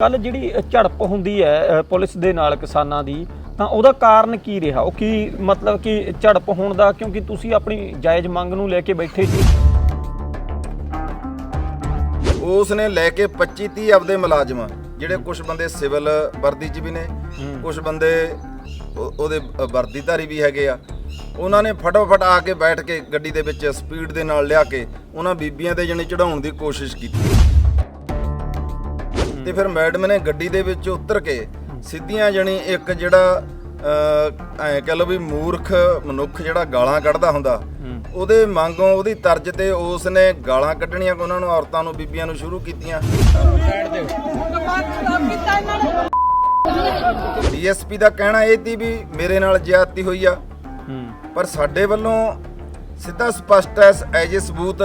ਕੱਲ ਜਿਹੜੀ ਝੜਪ ਹੁੰਦੀ ਹੈ ਪੁਲਿਸ ਦੇ ਨਾਲ ਕਿਸਾਨਾਂ ਦੀ ਤਾਂ ਉਹਦਾ ਕਾਰਨ ਕੀ ਰਿਹਾ? ਉਹ ਕੀ ਮਤਲਬ ਕਿ ਝੜਪ ਹੋਣ ਦਾ ਕਿਉਂਕਿ ਤੁਸੀਂ ਆਪਣੀ ਜਾਇਜ਼ ਮੰਗ ਨੂੰ ਲੈ ਕੇ ਬੈਠੇ ਸੀ। ਉਸ ਨੇ ਲੈ ਕੇ 25 30 ਆਪਦੇ ਮੁਲਾਜ਼ਮ ਜਿਹੜੇ ਕੁਝ ਬੰਦੇ ਸਿਵਲ ਵਰਦੀ 'ਚ ਵੀ ਨੇ ਕੁਝ ਬੰਦੇ ਉਹ- ਉਹਦੇ ਵਰਦੀਧਾਰੀ ਵੀ ਹੈਗੇ ਆ। ਉਹਨਾਂ ਨੇ ਫਟਾਫਟ ਆ ਕੇ ਬੈਠ ਕੇ ਗੱਡੀ ਦੇ ਵਿੱਚ ਸਪੀਡ ਦੇ ਨਾਲ ਲਿਆ ਕੇ ਉਹਨਾਂ ਬੀਬੀਆਂ ਤੇ ਜਣੇ ਚੜਾਉਣ ਦੀ ਕੋਸ਼ਿਸ਼ ਕੀਤੀ। ਤੇ ਫਿਰ ਮੈਡਮ ਨੇ ਗੱਡੀ ਦੇ ਵਿੱਚ ਉਤਰ ਕੇ ਸਿੱਧੀਆਂ ਜਣੀ ਇੱਕ ਜਿਹੜਾ ਐਂ ਕਹ ਲਓ ਵੀ ਮੂਰਖ ਮਨੁੱਖ ਜਿਹੜਾ ਗਾਲਾਂ ਕੱਢਦਾ ਹੁੰਦਾ ਉਹਦੇ ਮੰਗੋਂ ਉਹਦੀ ਤਰਜ ਤੇ ਉਸ ਨੇ ਗਾਲਾਂ ਕੱਢਣੀਆਂ ਉਹਨਾਂ ਨੂੰ ਔਰਤਾਂ ਨੂੰ ਬੀਬੀਆਂ ਨੂੰ ਸ਼ੁਰੂ ਕੀਤੀਆਂ। ਡੀਐਸਪੀ ਦਾ ਕਹਿਣਾ ਇਹ ਸੀ ਵੀ ਮੇਰੇ ਨਾਲ ਜ਼ਿਆਦਤੀ ਹੋਈ ਆ। ਪਰ ਸਾਡੇ ਵੱਲੋਂ ਸਿੱਧਾ ਸਪਸ਼ਟ ਹੈ ਐਜ ਸਬੂਤ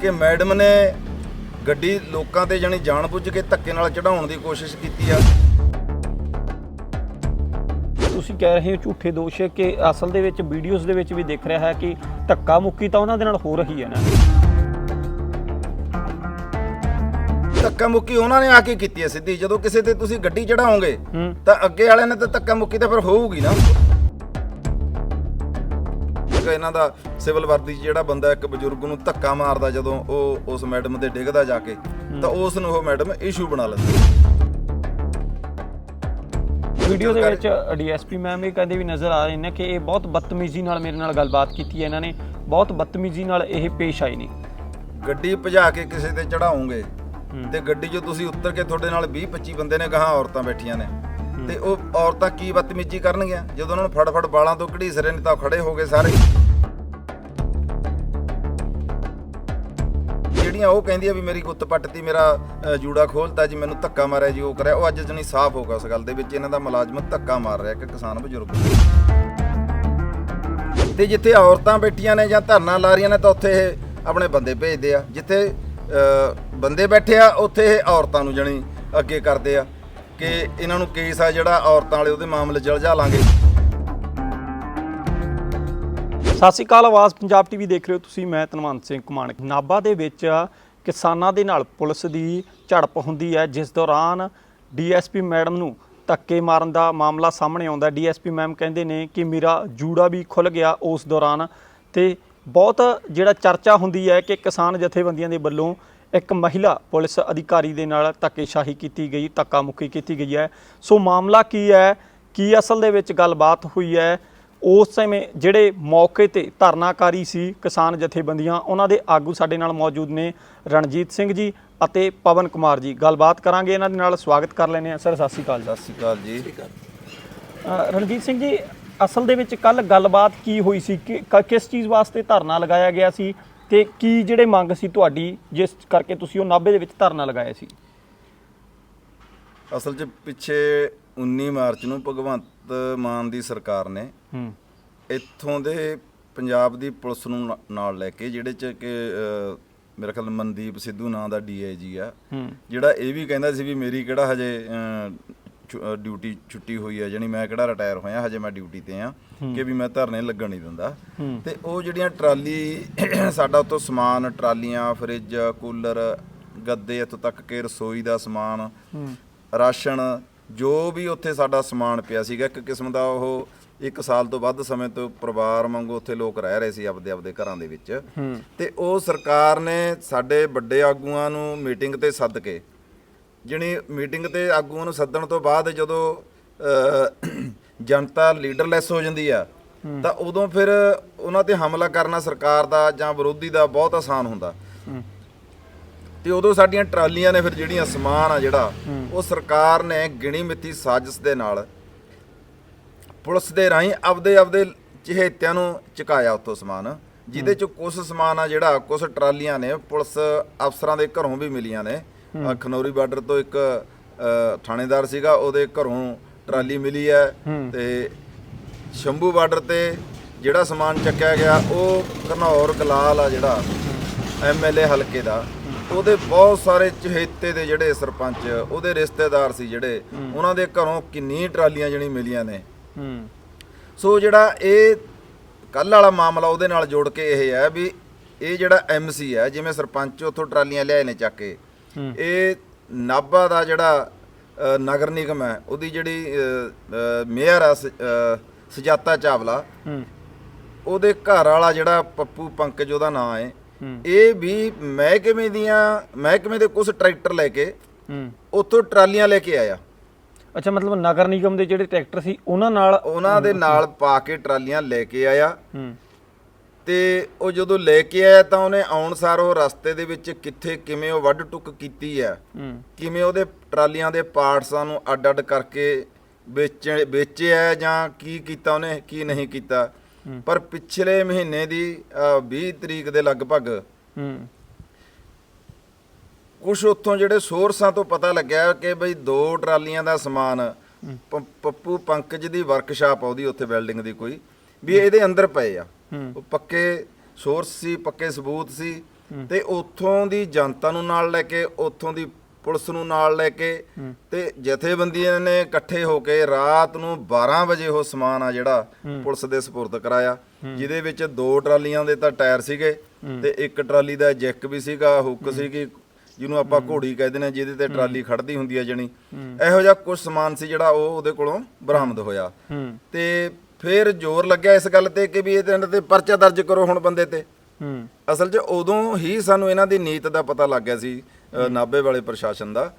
ਕਿ ਮੈਡਮ ਨੇ ਗੱਡੀ ਲੋਕਾਂ ਤੇ ਜਾਣੀ ਜਾਣਬੁੱਝ ਕੇ ਧੱਕੇ ਨਾਲ ਚੜਾਉਣ ਦੀ ਕੋਸ਼ਿਸ਼ ਕੀਤੀ ਆ। ਤੁਸੀਂ ਕਹਿ ਰਹੇ ਹੋ ਝੂਠੇ ਦੋਸ਼ ਹੈ ਕਿ ਅਸਲ ਦੇ ਵਿੱਚ ਵੀਡੀਓਜ਼ ਦੇ ਵਿੱਚ ਵੀ ਦਿਖ ਰਿਹਾ ਹੈ ਕਿ ਧੱਕਾ ਮੁੱਕੀ ਤਾਂ ਉਹਨਾਂ ਦੇ ਨਾਲ ਹੋ ਰਹੀ ਹੈ ਨਾ। ਧੱਕਾ ਮੁੱਕੀ ਉਹਨਾਂ ਨੇ ਆ ਕੇ ਕੀਤੀ ਹੈ ਸਿੱਧੀ। ਜਦੋਂ ਕਿਸੇ ਤੇ ਤੁਸੀਂ ਗੱਡੀ ਚੜਾਓਗੇ ਤਾਂ ਅੱਗੇ ਵਾਲਿਆਂ ਨੇ ਤਾਂ ਧੱਕਾ ਮੁੱਕੀ ਤਾਂ ਫਿਰ ਹੋਊਗੀ ਨਾ। ਕਿ ਇਹਨਾਂ ਦਾ ਸਿਵਲ ਵਰਦੀ 'ਚ ਜਿਹੜਾ ਬੰਦਾ ਇੱਕ ਬਜ਼ੁਰਗ ਨੂੰ ਧੱਕਾ ਮਾਰਦਾ ਜਦੋਂ ਉਹ ਉਸ ਮੈਡਮ ਤੇ ਡਿੱਗਦਾ ਜਾ ਕੇ ਤਾਂ ਉਸ ਨੂੰ ਉਹ ਮੈਡਮ ਇਸ਼ੂ ਬਣਾ ਲੈਂਦੀ। ਵੀਡੀਓ ਦੇ ਵਿੱਚ ਡੀਐਸਪੀ ਮੈਮ ਇਹ ਕਹਿੰਦੇ ਵੀ ਨਜ਼ਰ ਆ ਰਹੇ ਨੇ ਕਿ ਇਹ ਬਹੁਤ ਬਦਤਮੀਜ਼ੀ ਨਾਲ ਮੇਰੇ ਨਾਲ ਗੱਲਬਾਤ ਕੀਤੀ ਹੈ ਇਹਨਾਂ ਨੇ। ਬਹੁਤ ਬਦਤਮੀਜ਼ੀ ਨਾਲ ਇਹ ਪੇਸ਼ ਆਏ ਨੇ। ਗੱਡੀ ਭਜਾ ਕੇ ਕਿਸੇ ਤੇ ਚੜਾਓਗੇ ਤੇ ਗੱਡੀ 'ਚੋਂ ਤੁਸੀਂ ਉੱਤਰ ਕੇ ਤੁਹਾਡੇ ਨਾਲ 20 25 ਬੰਦੇ ਨੇ ਗਾਹਾਂ ਔਰਤਾਂ ਬੈਠੀਆਂ ਨੇ। ਤੇ ਉਹ ਔਰਤਾਂ ਕੀ ਬਦਤਮੀਜ਼ੀ ਕਰਨਗੀਆਂ? ਜਦੋਂ ਉਹਨਾਂ ਨੂੰ ਫੜ-ਫੜ ਬਾਲਾਂ ਤੋਂ ਘੜੀਸ ਰਹੇ ਨੇ ਤਾਂ ਉਹ ਖੜੇ ਹੋ ਗਏ ਸਾਰੇ। ਜਿਹੜੀਆਂ ਉਹ ਕਹਿੰਦੀਆਂ ਵੀ ਮੇਰੀ ਗੁੱਤ ਪੱਟਤੀ, ਮੇਰਾ ਜੂੜਾ ਖੋਲਤਾ ਜੀ, ਮੈਨੂੰ ਧੱਕਾ ਮਾਰਿਆ ਜੀ, ਉਹ ਕਰਿਆ, ਉਹ ਅੱਜ ਜਣੀ ਸਾਫ਼ ਹੋ ਗਿਆ ਉਸ ਗੱਲ ਦੇ ਵਿੱਚ। ਇਹਨਾਂ ਦਾ ਮੁਲਾਜ਼ਮ ਧੱਕਾ ਮਾਰ ਰਿਹਾ, ਇੱਕ ਕਿਸਾਨ ਬਜ਼ੁਰਗ। ਤੇ ਜਿੱਥੇ ਔਰਤਾਂ ਬੈਠੀਆਂ ਨੇ ਜਾਂ ਧਰਨਾ ਲਾ ਰਹੀਆਂ ਨੇ ਤਾਂ ਉੱਥੇ ਇਹ ਆਪਣੇ ਬੰਦੇ ਭੇਜਦੇ ਆ। ਜਿੱਥੇ ਬੰਦੇ ਬੈਠੇ ਆ, ਉੱਥੇ ਇਹ ਔਰਤਾਂ ਨੂੰ ਜਣੀ ਅੱਗੇ ਕਰਦੇ ਆ। ਕਿ ਇਹਨਾਂ ਨੂੰ ਕੇਸ ਆ ਜਿਹੜਾ ਔਰਤਾਂ ਵਾਲੇ ਉਹਦੇ ਮਾਮਲੇ ਜਲਜਾ ਲਾਂਗੇ। ਸਤਿ ਸ਼੍ਰੀ ਅਕਾਲ, ਆਵਾਜ਼ ਪੰਜਾਬ ਟੀਵੀ ਦੇਖ ਰਹੇ ਹੋ ਤੁਸੀਂ, ਮੈਂ ਤਨਵੰਤ ਸਿੰਘ ਕੁਮਾਣਕ ਨਾਭਾ ਦੇ ਵਿੱਚ ਕਿਸਾਨਾਂ ਦੇ ਨਾਲ ਪੁਲਿਸ ਦੀ ਝੜਪ ਹੁੰਦੀ ਹੈ, ਜਿਸ ਦੌਰਾਨ ਡੀਐਸਪੀ ਮੈਡਮ ਨੂੰ ਧੱਕੇ ਮਾਰਨ ਦਾ ਮਾਮਲਾ ਸਾਹਮਣੇ ਆਉਂਦਾ ਡੀਐਸਪੀ ਮੈਮ ਕਹਿੰਦੇ ਨੇ ਕਿ ਮੇਰਾ ਜੂੜਾ ਵੀ ਖੁੱਲ ਗਿਆ ਉਸ ਦੌਰਾਨ ਤੇ ਬਹੁਤ ਜਿਹੜਾ ਚਰਚਾ ਹੁੰਦੀ ਹੈ ਕਿ ਕਿਸਾਨ ਜਥੇਬੰਦੀਆਂ ਦੇ ਵੱਲੋਂ ਇੱਕ ਮਹਿਲਾ ਪੁਲਿਸ ਅਧਿਕਾਰੀ ਦੇ ਨਾਲ ਧੱਕੇਸ਼ਾਹੀ ਕੀਤੀ ਗਈ ਧੱਕਾ ਮੁੱਕੀ ਕੀਤੀ ਗਈ ਹੈ। ਸੋ ਮਾਮਲਾ ਕੀ ਹੈ? ਕੀ ਅਸਲ ਦੇ ਵਿੱਚ ਗੱਲਬਾਤ ਹੋਈ ਹੈ? ਉਸ ਸਮੇਂ ਜਿਹੜੇ ਮੌਕੇ ਤੇ ਧਰਨਾਕਾਰੀ ਸੀ ਕਿਸਾਨ ਜਥੇਬੰਦੀਆਂ ਉਹਨਾਂ ਦੇ ਆਗੂ ਸਾਡੇ ਨਾਲ ਮੌਜੂਦ ਨੇ ਰਣਜੀਤ ਸਿੰਘ ਜੀ ਅਤੇ ਪਵਨ ਕੁਮਾਰ ਜੀ। ਗੱਲਬਾਤ ਕਰਾਂਗੇ ਇਹਨਾਂ ਦੇ ਨਾਲ ਸਵਾਗਤ ਕਰ ਲੈਂਦੇ ਹਾਂ। ਸਰ ਸਤਿ ਸ਼੍ਰੀ ਅਕਾਲ ਜੀ। ਸਤਿ ਸ਼੍ਰੀ ਅਕਾਲ ਜੀ। ਰਣਜੀਤ ਸਿੰਘ ਜੀ ਅਸਲ ਦੇ ਵਿੱਚ ਕੱਲ ਗੱਲਬਾਤ ਕੀ ਹੋਈ ਸੀ? ਕਿ ਕ- ਕਿਸ ਚੀਜ਼ ਵਾਸਤੇ ਧਰਨਾ ਲਗਾਇਆ ਗਿਆ ਸੀ? ਤੇ ਕੀ ਜਿਹੜੇ ਮੰਗ ਸੀ ਤੁਹਾਡੀ ਜਿਸ ਕਰਕੇ ਤੁਸੀਂ ਉਹ ਨਾਭੇ ਦੇ ਵਿੱਚ ਧਰਨਾ ਲਗਾਇਆ ਸੀ? ਅਸਲ 'ਚ ਪਿੱਛੇ 19 ਮਾਰਚ ਨੂੰ ਭਗਵੰਤ ਮਾਨ ਦੀ ਸਰਕਾਰ ਨੇ ਹੂੰ। ਇੱਥੋਂ ਦੇ ਪੰਜਾਬ ਦੀ ਪੁਲਿਸ ਨੂੰ ਨਾ- ਨਾਲ ਲੈ ਕੇ ਜਿਹੜੇ ਚ ਕਿ ਅ, ਮੇਰਾ ਖਿਆਲ ਮਨਦੀਪ ਸਿੱਧੂ ਨਾਂ ਦਾ ਡੀਆਈਜੀ ਆ ਹੂੰ। ਜਿਹੜਾ ਇਹ ਵੀ ਕਹਿੰਦਾ ਸੀ ਵੀ ਮੇਰੀ ਕਿਹੜਾ ਹਜੇ ਡਿਊਟੀ ਛੁੱਟੀ ਹੋਈ ਆ ਜਾਣੀ ਮੈਂ ਕਿਹੜਾ ਰਿਟਾਇਰ ਹੋਇਆ ਹਜੇ ਮੈਂ ਡਿਊਟੀ ਤੇ ਆ ਕਿ ਵੀ ਮੈਂ ਧਰਨੇ ਲੱਗਣ ਨਹੀਂ ਦਿੰਦਾ। ਹੂੰ। ਤੇ ਉਹ ਜਿਹੜੀਆਂ ਟਰਾਲੀ ਸਾਡਾ ਉੱਥੋਂ ਸਮਾਨ ਟਰਾਲੀਆਂ ਫਰਿੱਜ ਕੂਲਰ ਗੱਦੇ ਇੱਥੋਂ ਤੱਕ ਕਿ ਰਸੋਈ ਦਾ ਸਮਾਨ ਹੂੰ। ਰਾਸ਼ਨ ਜੋ ਵੀ ਉੱਥੇ ਸਾਡਾ ਸਮਾਨ ਪਿਆ ਸੀਗਾ ਇੱਕ ਕਿਸਮ ਦਾ ਉਹ ਇੱਕ ਸਾਲ ਤੋਂ ਵੱਧ ਸਮੇਂ ਤੋਂ ਪਰਿਵਾਰ ਵਾਂਗੂ ਉੱਥੇ ਲੋਕ ਰਹਿ ਰਹੇ ਸੀ ਆਪਦੇ ਆਪਦੇ ਘਰਾਂ ਦੇ ਵਿੱਚ। ਹੂੰ। ਤੇ ਉਹ ਸਰਕਾਰ ਨੇ ਸਾਡੇ ਵੱਡੇ ਆਗੂਆਂ ਨੂੰ ਮੀਟਿੰਗ ਤੇ ਸੱਦ ਕੇ ਜਿਹਨੀ ਮੀਟਿੰਗ ਤੇ ਆਗੂਆਂ ਨੂੰ ਸੱਦਣ ਤੋਂ ਬਾਅਦ ਜਦੋਂ ਜਨਤਾ ਲੀਡਰਲੈਸ ਹੋ ਜਾਂਦੀ ਆ ਤਾਂ ਉਦੋਂ ਫਿਰ ਉਹਨਾਂ ਤੇ ਹਮਲਾ ਕਰਨਾ ਸਰਕਾਰ ਦਾ ਜਾਂ ਵਿਰੋਧੀ ਦਾ ਬਹੁਤ ਆਸਾਨ ਹੁੰਦਾ। ਤੇ ਉਦੋਂ ਸਾਡੀਆਂ ਟਰਾਲੀਆਂ ਨੇ ਫਿਰ ਜਿਹੜੀਆਂ ਸਮਾਨ ਆ ਜਿਹੜਾ ਉਹ ਸਰਕਾਰ ਨੇ ਗਿਣੀ ਮਿੱਥੀ ਸਾਜ਼ਿਸ਼ ਦੇ ਨਾਲ ਪੁਲਿਸ ਦੇ ਰਾਹੀਂ ਆਪਦੇ ਆਪਦੇ ਚਹੇਤਿਆਂ ਨੂੰ ਚੁਕਾਇਆ ਉੱਥੋਂ ਸਮਾਨ ਜਿਹਦੇ ਚ ਕੁਝ ਸਮਾਨ ਆ ਜਿਹੜਾ ਕੁਝ ਟਰਾਲੀਆਂ ਨੇ ਪੁਲਿਸ ਅਫਸਰਾਂ ਦੇ ਘਰੋਂ ਵੀ ਮਿਲੀਆਂ ਨੇ। ਖਨੌਰੀ ਬਾਰਡਰ ਤੋਂ ਇੱਕ ਥਾਣੇਦਾਰ ਸੀਗਾ, ਉਹਦੇ ਘਰੋਂ ਟਰਾਲੀ ਮਿਲੀ ਹੈ ਤੇ ਸ਼ੰਭੂ ਬਾਰਡਰ ਤੇ ਜਿਹੜਾ ਸਮਾਨ ਚੱਕਿਆ ਗਿਆ, ਉਹ ਘਨੌਰ ਕਲਾਲ ਆ ਜਿਹੜਾ ਐਮਐਲਏ ਹਲਕੇ ਦਾ। ਉਹਦੇ ਬਹੁਤ ਸਾਰੇ ਚਹੇਤੇ ਦੇ ਜਿਹੜੇ ਸਰਪੰਚ, ਉਹਦੇ ਰਿਸ਼ਤੇਦਾਰ ਸੀ ਜਿਹੜੇ, ਉਹਨਾਂ ਦੇ ਘਰੋਂ ਕਿੰਨੀ ਟਰਾਲੀਆਂ ਜਣੀ ਮਿਲੀਆਂ ਨੇ। ਸੋ ਜਿਹੜਾ ਇਹ ਕੱਲ ਵਾਲਾ ਮਾਮਲਾ ਉਹਦੇ ਨਾਲ ਜੋੜ ਕੇ ਇਹ ਹੈ ਵੀ, ਇਹ ਜਿਹੜਾ ਐਮਸੀ ਹੈ, ਜਿਵੇਂ ਸਰਪੰਚ ਉੱਥੋਂ ਟਰਾਲੀਆਂ ਲਿਆਏ ਨੇ ਚੱਕ ਕੇ ਇਹ ਨਾਭਾ ਦਾ ਜਿਹੜਾ ਨਗਰ ਨਿਗਮ ਹੈ ਉਹਦੀ ਜਿਹੜੀ ਮੇਅਰ ਆ ਸੁਜਾਤਾ ਚਾਵਲਾ ਉਹਦੇ ਘਰ ਵਾਲਾ ਜਿਹੜਾ ਪੱਪੂ ਪੰਕਜ ਉਹਦਾ ਨਾਂ ਹੈ। ਇਹ ਵੀ ਮਹਿਕਮੇ ਦੀਆਂ ਮਹਿਕਮੇ ਦੇ ਕੁਝ ਟਰੈਕਟਰ ਲੈ ਕੇ ਉੱਥੋਂ ਟਰਾਲੀਆਂ ਲੈ ਕੇ ਆਇਆ। ਅੱਛਾ ਮਤਲਬ ਨਗਰ ਨਿਗਮ ਦੇ ਜਿਹੜੇ ਟਰੈਕਟਰ ਸੀ ਉਹਨਾਂ ਨਾਲ ਉਹਨਾਂ ਦੇ ਨਾਲ ਪਾ ਕੇ ਟਰਾਲੀਆਂ ਲੈ ਕੇ ਆਇਆ। ਤੇ ਉਹ ਜਦੋਂ ਲੈ ਕੇ ਆਇਆ ਤਾਂ ਉਹਨੇ ਆਉਣ ਸਾਰ ਉਹ ਰਸਤੇ ਦੇ ਵਿੱਚ ਕਿੱਥੇ ਕਿਵੇਂ ਉਹ ਵੱਢ ਟੁੱਕ ਕੀਤੀ ਹੈ ਕਿਵੇਂ ਉਹਦੇ ਟਰਾਲੀਆਂ ਦੇ ਪਾਰਟਸਾਂ ਨੂੰ ਅੱਡ-ਅੱਡ ਕਰਕੇ ਵੇਚ ਵੇਚਿਆ ਜਾਂ ਕੀ ਕੀਤਾ ਉਹਨੇ ਕੀ ਨਹੀਂ ਕੀਤਾ। ਪਰ ਪਿਛਲੇ ਮਹੀਨੇ ਦੀ ਅ, 20 ਤਰੀਕ ਦੇ ਲਗਭਗ ਕੁਝ ਉੱਥੋਂ ਜਿਹੜੇ ਸੋਰਸਾਂ ਤੋਂ ਪਤਾ ਲੱਗਿਆ ਕਿ ਬਈ ਦੋ ਟਰਾਲੀਆਂ ਦਾ ਸਮਾਨ ਪੱਪੂ ਪੰਕਜ ਦੀ ਵਰਕਸ਼ਾਪ ਆ ਉਹਦੀ ਉੱਥੇ ਬਿਲਡਿੰਗ ਦੀ ਕੋਈ ਵੀ ਇਹਦੇ ਅੰਦਰ ਪਏ ਆ। ਉਹ ਪੱਕੇ ਸੋਰਸ ਸੀ ਪੱਕੇ ਸਬੂਤ ਸੀ ਤੇ ਉੱਥੋਂ ਦੀ ਜਨਤਾ ਨੂੰ ਨਾਲ ਲੈ ਕੇ ਉੱਥੋਂ ਦੀ ਪੁਲਿਸ ਨੂੰ ਨਾਲ ਲੈ ਕੇ ਤੇ ਜਥੇਬੰਦੀਆਂ ਨੇ ਇਕੱਠੇ ਹੋ ਕੇ ਰਾਤ ਨੂੰ 12 ਵਜੇ ਉਹ ਸਮਾਨ ਆ ਜਿਹੜਾ ਪੁਲਿਸ ਦੇ ਸਪੁਰਦ ਕਰਾਇਆ। ਜਿਹਦੇ ਵਿੱਚ ਦੋ ਟਰਾਲੀਆਂ ਦੇ ਤਾਂ ਟਾਇਰ ਸੀਗੇ ਤੇ ਇੱਕ ਟਰਾਲੀ ਦਾ ਜੈਕ ਵੀ ਸੀਗਾ ਹੁੱਕ ਸੀਗੀ ਜਿਹਨੂੰ ਆਪਾਂ ਘੋੜੀ ਕਹਿੰਦੇ ਨੇ ਜਿਹਦੇ ਤੇ ਟਰਾਲੀ ਖੜਦੀ ਹੁੰਦੀ ਹੈ ਜਣੀ। ਇਹੋ ਜਿਹਾ ਕੁਝ ਸਮਾਨ ਸੀ ਜਿਹੜਾ ਉਹ ਉਹਦੇ ਕੋਲੋਂ ਬਰਾਮਦ ਹੋਇਆ। ਤੇ ਫਿਰ ਜ਼ੋਰ ਲੱਗਿਆ ਇਸ ਗੱਲ ਤੇ ਕਿ ਵੀ ਇਹਦੇ ਤੇ ਪਰਚਾ ਦਰਜ ਕਰੋ ਹੁਣ ਬੰਦੇ ਤੇ। ਹੂੰ। ਅਸਲ 'ਚ ਉਦੋਂ ਹੀ ਸਾਨੂੰ ਇਹਨਾਂ ਦੀ ਨੀਤ ਦਾ ਪਤਾ ਲੱਗ ਗਿਆ ਸੀ ਨਾਭੇ ਵਾਲੇ ਪ੍ਰਸ਼ਾਸਨ ਦਾ।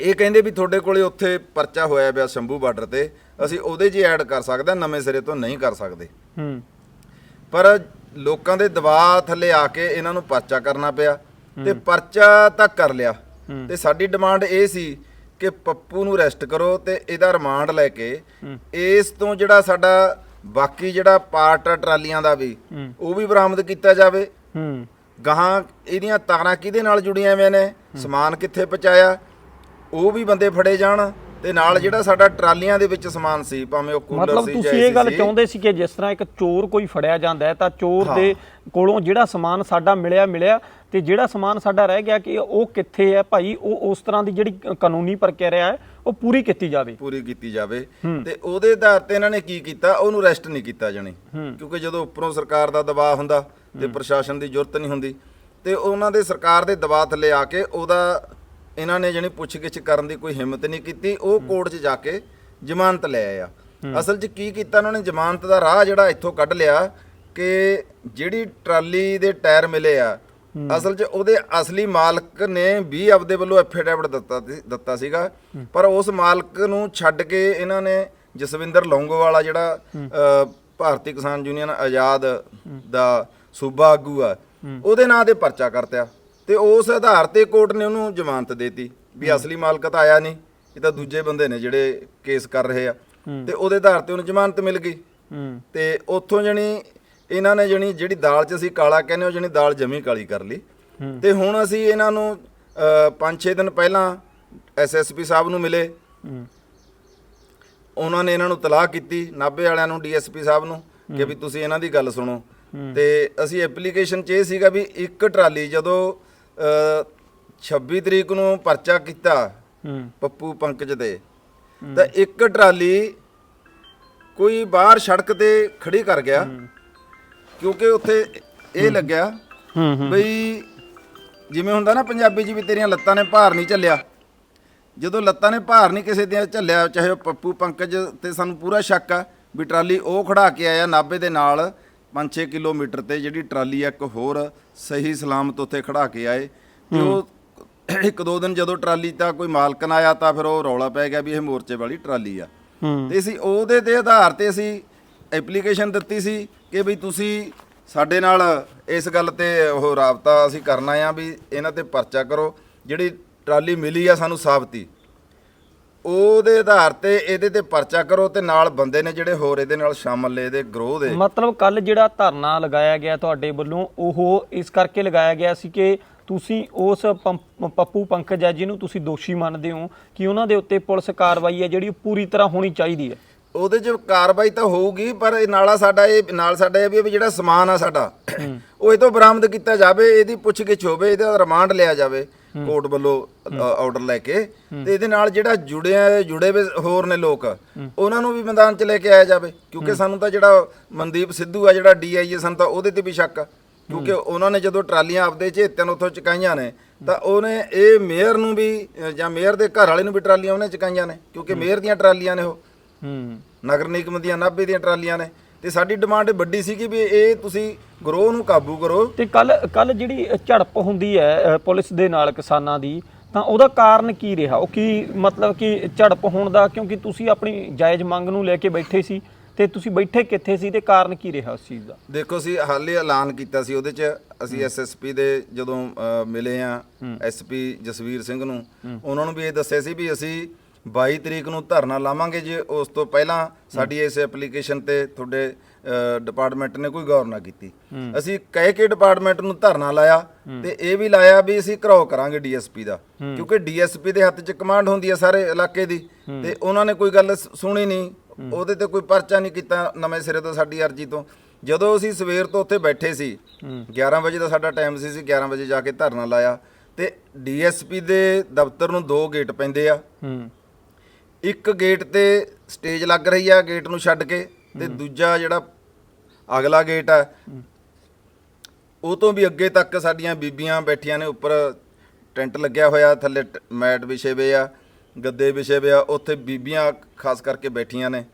ਇਹ ਕਹਿੰਦੇ ਵੀ ਤੁਹਾਡੇ ਕੋਲੇ ਉੱਥੇ ਪਰਚਾ ਹੋਇਆ ਪਿਆ ਸ਼ੰਭੂ ਬਾਰਡਰ ਤੇ ਅਸੀਂ ਉਹਦੇ 'ਚ ਹੀ ਐਡ ਕਰ ਸਕਦੇ ਨਵੇਂ ਸਿਰੇ ਤੋਂ ਨਹੀਂ ਕਰ ਸਕਦੇ। ਹੂੰ। ਪਰ ਲੋਕਾਂ ਦੇ ਦਬਾਅ ਥੱਲੇ ਆ ਕੇ ਇਹਨਾਂ ਨੂੰ ਪਰਚਾ ਕਰਨਾ ਪਿਆ ਤੇ ਪਰਚਾ ਤਾਂ ਕਰ ਲਿਆ। ਤੇ ਸਾਡੀ ਡਿਮਾਂਡ ਇਹ ਸੀ ਕਿ ਪੱਪੂ ਨੂੰ ਅਰੈਸਟ ਕਰੋ ਤੇ ਇਹਦਾ ਰਿਮਾਂਡ ਲੈ ਕੇ ਇਸ ਤੋਂ ਜਿਹੜਾ ਸਾਡਾ ਬਾਕੀ ਜਿਹੜਾ ਪਾਰਟ ਟਰਾਲੀਆਂ ਦਾ ਵੀ। ਉਹ ਵੀ ਬਰਾਮਦ ਕੀਤਾ ਜਾਵੇ। ਹੂੰ। ਗਾਹਾਂ ਇਹਦੀਆਂ ਤਾਰਾਂ ਕਿਹਦੇ ਨਾਲ ਜੁੜੀਆਂ ਹੋਈਆਂ ਨੇ? ਸਮਾਨ ਕਿੱਥੇ ਪਹੁੰਚਾਇਆ? ਉਹ ਵੀ ਬੰਦੇ ਫੜੇ ਜਾਣ। ਤੇ ਨਾਲ ਜਿਹੜਾ ਸਾਡਾ ਟਰਾਲੀਆਂ ਦੇ ਵਿੱਚ ਸਮਾਨ ਸੀ ਭਾਵੇਂ ਉਹ ਕੂਲਰ ਮਤਲਬ ਸੀ ਤੁਸੀਂ ਜਾਂ ਇਹ ਗੱਲ ਚਾਹੁੰਦੇ ਸੀ ਕਿ ਜਿਸ ਤਰ੍ਹਾਂ ਇੱਕ ਚੋਰ ਕੋਈ ਫੜਿਆ ਜਾਂਦਾ ਹੈ ਤਾਂ ਚੋਰ ਦੇ ਕੋਲੋਂ ਜਿਹੜਾ ਸਮਾਨ ਸਾਡਾ ਮਿਲਿਆ ਮਿਲਿਆ ਤੇ ਜਿਹੜਾ ਸਮਾਨ ਸਾਡਾ ਰਹਿ ਗਿਆ ਕਿ ਉਹ ਕਿੱਥੇ ਹੈ ਭਾਈ ਉਹ ਉਸ ਤਰ੍ਹਾਂ ਦੀ ਜਿਹੜੀ ਕਾਨੂੰਨੀ ਪ੍ਰਕਿਰਿਆ ਹੈ ਉਹ ਪੂਰੀ ਕੀਤੀ ਜਾਵੇ। ਪੂਰੀ ਕੀਤੀ ਜਾਵੇ। ਤੇ ਉਹਦੇ ਆਧਾਰ ਤੇ ਇਹਨਾਂ ਨੇ ਕੀ ਕੀਤਾ? ਉਹਨੂੰ ਅਰੈਸਟ ਨਹੀਂ ਕੀਤਾ ਜਾਣੀ। ਕਿਉਂਕਿ ਜਦੋਂ ਉੱਪਰੋਂ ਸਰਕਾਰ ਦਾ ਦਬਾਅ ਹੁੰਦਾ ਤੇ ਪ੍ਰਸ਼ਾਸਨ ਦੀ ਜ਼ਰੂਰਤ ਨਹੀਂ ਹੁੰਦੀ ਤੇ ਉਹਨਾਂ ਦੇ ਸਰਕਾਰ ਦੇ ਦਬਾਅ ਥੱਲੇ ਆ ਕੇ ਉਹਦਾ ਇਹਨਾਂ ਨੇ ਜਾਣੀ ਪੁੱਛਗਿੱਛ ਕਰਨ ਦੀ ਕੋਈ ਹਿੰਮਤ ਨਹੀਂ ਕੀਤੀ ਉਹ ਕੋਰਟ 'ਚ ਜਾ ਕੇ ਜ਼ਮਾਨਤ ਲੈ ਆਇਆ ਅਸਲ 'ਚ ਕੀ ਕੀਤਾ ਉਹਨਾਂ ਨੇ? ਜ਼ਮਾਨਤ ਦਾ ਰਾਹ ਜਿਹੜਾ ਇੱਥੋਂ ਕੱਢ ਲਿਆ ਕਿ ਜਿਹੜੀ ਟਰਾਲੀ ਦੇ ਟਾਇਰ ਮਿਲੇ ਆ ਅਸਲ 'ਚ ਉਹਦੇ ਅਸਲੀ ਮਾਲਕ ਨੇ ਵੀ ਆਪਦੇ ਵੱਲੋਂ ਐਫੀਡੈਵਿਟ ਦਿੱਤਾ ਦਿੱਤਾ ਸੀਗਾ। ਪਰ ਉਸ ਮਾਲਕ ਨੂੰ ਛੱਡ ਕੇ ਇਹਨਾਂ ਨੇ ਜਸਵਿੰਦਰ ਲੌਂਗੋਵਾਲਾ ਜਿਹੜਾ ਭਾਰਤੀ ਕਿਸਾਨ ਯੂਨੀਅਨ ਆਜ਼ਾਦ ਦਾ ਸੂਬਾ ਆਗੂ ਆ ਉਹਦੇ ਨਾਂ ਤੇ ਪਰਚਾ ਕਰਤਿਆ। ਤੇ ਉਸ ਆਧਾਰ ਤੇ ਕੋਰਟ ਨੇ ਉਹਨੂੰ ਜ਼ਮਾਨਤ ਦੇਤੀ ਵੀ ਅਸਲੀ ਮਾਲਕ ਤਾਂ ਆਇਆ ਨਹੀਂ ਇਹ ਤਾਂ ਦੂਜੇ ਬੰਦੇ ਨੇ ਜਿਹੜੇ ਕੇਸ ਕਰ ਰਹੇ ਆ। ਤੇ ਉਹਦੇ ਆਧਾਰ ਤੇ ਉਹਨੂੰ ਜ਼ਮਾਨਤ ਮਿਲ ਗਈ। ਤੇ ਉੱਥੋਂ ਜਣੀ ਇਹਨਾਂ ਨੇ ਜਣੀ ਜਿਹੜੀ ਦਾਲ 'ਚ ਅਸੀਂ ਕਾਲਾ ਕਹਿੰਦੇ ਉਹ ਜਣੀ ਦਾਲ ਜਮੀ ਕਾਲੀ ਕਰ ਲਈ। ਤੇ ਹੁਣ ਅਸੀਂ ਇਹਨਾਂ ਨੂੰ 5-6 ਦਿਨ ਪਹਿਲਾਂ ਐਸਐਸਪੀ ਸਾਹਿਬ ਨੂੰ ਮਿਲੇ। ਉਹਨਾਂ ਨੇ ਇਹਨਾਂ ਨੂੰ ਤਲਾਹ ਕੀਤੀ ਨਾਭੇ ਵਾਲਿਆਂ ਨੂੰ ਡੀਐਸਪੀ ਸਾਹਿਬ ਨੂੰ ਕਿ ਵੀ ਤੁਸੀਂ ਇਹਨਾਂ ਦੀ ਗੱਲ ਸੁਣੋ। ਤੇ ਅਸੀਂ ਐਪਲੀਕੇਸ਼ਨ 'ਚ ਇਹ ਸੀਗਾ ਵੀ ਇੱਕ ਟਰਾਲੀ ਜਦੋਂ 26 ਤਰੀਕ ਨੂੰ ਪਰਚਾ ਕੀਤਾ ਹੂੰ। ਪੱਪੂ ਪੰਕਜ ਦੇ। ਤਾਂ ਇੱਕ ਟਰਾਲੀ ਕੋਈ ਬਾਹਰ ਸੜਕ ਤੇ ਖੜੀ ਕਰ ਗਿਆ। ਕਿਉਂਕਿ ਉੱਥੇ ਇਹ ਲੱਗਿਆ ਬਈ ਜਿਵੇਂ ਹੁੰਦਾ ਨਾ ਪੰਜਾਬੀ ਜੀ ਵੀ ਤੇਰੀਆਂ ਲੱਤਾਂ ਨੇ ਭਾਰ ਨਹੀਂ ਝੱਲਿਆ ਜਦੋਂ ਲੱਤਾਂ ਨੇ ਭਾਰ ਨਹੀਂ ਕਿਸੇ ਦੀਆਂ ਝੱਲਿਆ ਚਾਹੇ ਉਹ ਪੱਪੂ ਪੰਕਜ ਤੇ ਸਾਨੂੰ ਪੂਰਾ ਸ਼ੱਕ ਆ ਵੀ ਟਰਾਲੀ ਉਹ ਖੜਾ ਕੇ ਆਇਆ ਨਾਭੇ ਦੇ ਨਾਲ। 5-6 ਕਿਲੋਮੀਟਰ ਤੇ ਜਿਹੜੀ ਟਰਾਲੀ ਆ ਇੱਕ ਹੋਰ ਸਹੀ ਸਲਾਮਤ ਉੱਥੇ ਖੜਾ ਕੇ ਆਏ। ਤੇ ਉਹ ਇੱਕ ਦੋ ਦਿਨ ਜਦੋਂ ਟਰਾਲੀ ਤਾਂ ਕੋਈ ਮਾਲਕ ਨਾ ਆਇਆ ਤਾਂ ਫਿਰ ਉਹ ਰੌਲਾ ਪੈ ਗਿਆ ਵੀ ਇਹ ਮੋਰਚੇ ਵਾਲੀ ਟਰਾਲੀ ਆ। ਤੇ ਅਸੀਂ ਉਹਦੇ ਦੇ ਆਧਾਰ ਤੇ ਅਸੀਂ ਐਪਲੀਕੇਸ਼ਨ ਦਿੱਤੀ ਸੀ ਕਿ ਵੀ ਤੁਸੀਂ ਸਾਡੇ ਨਾਲ ਇਸ ਗੱਲ ਤੇ ਉਹ ਰਾਬਤਾ ਅਸੀਂ ਕਰਨਾ ਆ ਵੀ ਇਹਨਾਂ ਤੇ ਪਰਚਾ ਕਰੋ। ਜਿਹੜੀ ਟਰਾਲੀ ਮਿਲੀ ਆ ਸਾਨੂੰ ਸਾਬਤੀ। ਉਹਦੇ ਆਧਾਰ ਤੇ ਇਹਦੇ ਤੇ ਪਰਚਾ ਕਰੋ ਤੇ ਨਾਲ ਬੰਦੇ ਨੇ ਜਿਹੜੇ ਹੋਰ ਇਹਦੇ ਨਾਲ ਸ਼ਾਮਲ ਨੇ ਇਹਦੇ ਗਰੋਹ ਦੇ। ਮਤਲਬ ਕੱਲ ਜਿਹੜਾ ਧਰਨਾ ਲਗਾਇਆ ਗਿਆ ਤੁਹਾਡੇ ਵੱਲੋਂ ਉਹ ਇਸ ਕਰਕੇ ਲਗਾਇਆ ਗਿਆ ਸੀ ਕਿ ਤੁਸੀਂ ਉਸ ਪੰਪ- ਪੰਕਜ ਹੈ ਜਿਹਨੂੰ ਤੁਸੀਂ ਦੋਸ਼ੀ ਮੰਨਦੇ ਹੋ ਕਿ ਉਹਨਾਂ ਦੇ ਉੱਤੇ ਪੁਲਿਸ ਕਾਰਵਾਈ ਹੈ ਜਿਹੜੀ ਪੂਰੀ ਤਰ੍ਹਾਂ ਹੋਣੀ ਚਾਹੀਦੀ ਹੈ। ਉਹਦੇ 'ਚ ਕਾਰਵਾਈ ਤਾਂ ਹੋਊਗੀ ਪਰ ਇਹ ਨਾਲਾ ਸਾਡਾ ਇਹ ਨਾਲ ਸਾਡਾ ਇਹ ਵੀ ਜਿਹੜਾ ਸਮਾਨ ਆ ਸਾਡਾ ਉਹ ਇਹ ਤੋਂ ਬਰਾਮਦ ਕੀਤਾ ਜਾਵੇ ਇਹਦੀ ਪੁੱਛਗਿੱਛ ਹੋਵੇ ਇਹਦਾ ਰਿਮਾਂਡ ਲਿਆ ਜਾਵੇ। ਕੋਰਟ ਵੱਲੋਂ ਆਰਡਰ ਲੈ ਕੇ। ਤੇ ਇਹਦੇ ਨਾਲ ਜਿਹੜਾ ਜੁੜਿਆ ਜੁੜੇ ਵੇ ਹੋਰ ਨੇ ਲੋਕ ਉਹਨਾਂ ਨੂੰ ਵੀ ਮੈਦਾਨ 'ਚ ਲੈ ਕੇ ਆਇਆ ਜਾਵੇ। ਕਿਉਂਕਿ ਸਾਨੂੰ ਤਾਂ ਜਿਹੜਾ ਮਨਦੀਪ ਸਿੱਧੂ ਆ ਜਿਹੜਾ ਡੀਆਈਏ ਸਾਨੂੰ ਤਾਂ ਉਹਦੇ ਤੇ ਵੀ ਸ਼ੱਕ ਆ। ਕਿਉਂਕਿ ਉਹਨਾਂ ਨੇ ਜਦੋਂ ਟਰਾਲੀਆਂ ਆਪਦੇ ਝੇਤਿਆਂ ਉੱਥੋਂ ਚੁਕਾਈਆਂ ਨੇ ਤਾਂ ਉਹਨੇ ਇਹ ਮੇਅਰ ਨੂੰ ਵੀ ਜਾਂ ਮੇਅਰ ਦੇ ਘਰ ਵਾਲੇ ਨੂੰ ਵੀ ਟਰਾਲੀਆਂ ਉਹਨੇ ਚਕਾਈਆਂ ਨੇ। ਕਿਉਂਕਿ ਮੇਅਰ ਦੀਆਂ ਟਰਾਲੀਆਂ ਨੇ ਉਹ। ਹੂੰ। ਨਗਰ ਨਿਗਮ ਦੀਆਂ 90 ਦੀਆਂ ਟਰਾਲੀਆਂ ਨੇ। ਤੇ ਸਾਡੀ ਡਿਮਾਂਡ ਵੱਡੀ ਸੀ ਵੀ ਇਹ ਤੁਸੀਂ ਗਰੋਹ ਨੂੰ ਕਾਬੂ ਕਰੋ। ਤੇ ਕੱਲ ਕੱਲ ਜਿਹੜੀ ਝੜਪ ਹੁੰਦੀ ਹੈ ਪੁਲਿਸ ਦੇ ਨਾਲ ਕਿਸਾਨਾਂ ਦੀ ਤਾਂ ਉਹਦਾ ਕਾਰਨ ਕੀ ਰਿਹਾ? ਉਹ ਕੀ ਮਤਲਬ ਕਿ ਝੜਪ ਹੋਣ ਦਾ ਕਿਉਂਕਿ ਤੁਸੀਂ ਆਪਣੀ ਜਾਇਜ਼ ਮੰਗ ਨੂੰ ਲੈ ਕੇ ਬੈਠੇ ਸੀ ਤੇ ਤੁਸੀਂ ਬੈਠੇ ਕਿੱਥੇ ਸੀ ਤੇ ਕਾਰਨ ਕੀ ਰਿਹਾ ਉਸ ਚੀਜ਼ ਦਾ? ਦੇਖੋ ਅਸੀਂ ਹਾਲੇ ਐਲਾਨ ਕੀਤਾ ਸੀ ਉਹਦੇ ਚ। ਅਸੀਂ ਐਸਐਸਪੀ ਦੇ ਜਦੋਂ ਮਿਲੇ ਆ ਐਸਪੀ ਜਸਵੀਰ ਸਿੰਘ ਨੂੰ ਉਹਨਾਂ ਨੂੰ ਵੀ ਇਹ ਦੱਸਿਆ ਸੀ ਵੀ ਅਸੀਂ 22 ਤਰੀਕ ਨੂੰ ਧਰਨਾ ਲਾਵਾਂਗੇ ਜੇ ਉਸ ਤੋਂ ਪਹਿਲਾਂ ਸਾਡੀ ਇਸ ਐਪਲੀਕੇਸ਼ਨ ਤੇ ਤੁਹਾਡੇ ਡਿਪਾਰਟਮੈਂਟ ਨੇ ਕੋਈ ਗੌਰ ਨਾ ਕੀਤੀ। ਅਸੀਂ ਕਹਿ ਕੇ ਡਿਪਾਰਟਮੈਂਟ ਨੂੰ ਧਰਨਾ ਲਾਇਆ ਤੇ ਇਹ ਵੀ ਲਾਇਆ ਵੀ ਅਸੀਂ ਘਰੋ ਕਰਾਂਗੇ ਡੀਐਸਪੀ ਦਾ। ਕਿਉਂਕਿ ਡੀਐਸਪੀ ਦੇ ਹੱਥ 'ਚ ਕਮਾਂਡ ਹੁੰਦੀ ਹੈ ਸਾਰੇ ਇਲਾਕੇ ਦੀ। ਤੇ ਉਹਨਾਂ ਨੇ ਕੋਈ ਗੱਲ ਸੁਣੀ ਨਹੀਂ। ਉਹਦੇ ਤੇ ਕੋਈ ਪਰਚਾ ਨਹੀਂ ਕੀਤਾ ਨਵੇਂ ਸਿਰੇ ਤੋਂ ਸਾਡੀ ਅਰਜੀ ਤੋਂ। ਜਦੋਂ ਅਸੀਂ ਸਵੇਰ ਤੋਂ ਉੱਥੇ ਬੈਠੇ ਸੀ 11 ਵਜੇ ਦਾ ਸਾਡਾ ਟਾਈਮ ਸੀ ਸੀ 11 ਵਜੇ ਜਾ ਕੇ ਧਰਨਾ ਲਾਇਆ। ਤੇ ਡੀਐਸਪੀ ਦੇ ਦਫ਼ਤਰ ਨੂੰ ਦੋ ਗੇਟ ਪੈਂਦੇ ਆ। ਇੱਕ ਗੇਟ ਤੇ ਸਟੇਜ ਲੱਗ ਰਹੀ ਆ ਗੇਟ ਨੂੰ ਛੱਡ ਕੇ ਤੇ ਦੂਜਾ ਜਿਹੜਾ ਅਗਲਾ ਗੇਟ ਆ ਉਹ ਤੋਂ ਵੀ ਅੱਗੇ ਤੱਕ ਸਾਡੀਆਂ ਬੀਬੀਆਂ ਬੈਠੀਆਂ ਨੇ ਉੱਪਰ ਟੈਂਟ ਲੱਗਿਆ ਹੋਇਆ ਥੱਲੇ ਮੈਟ ਵਿਛੇ ਹੋਏ ਆ ਗੱਦੇ ਵਿਛੇ ਹੋਏ ਆ ਉੱਥੇ ਬੀਬੀਆਂ ਖਾਸ ਕਰਕੇ ਬੈਠੀਆਂ ਨੇ।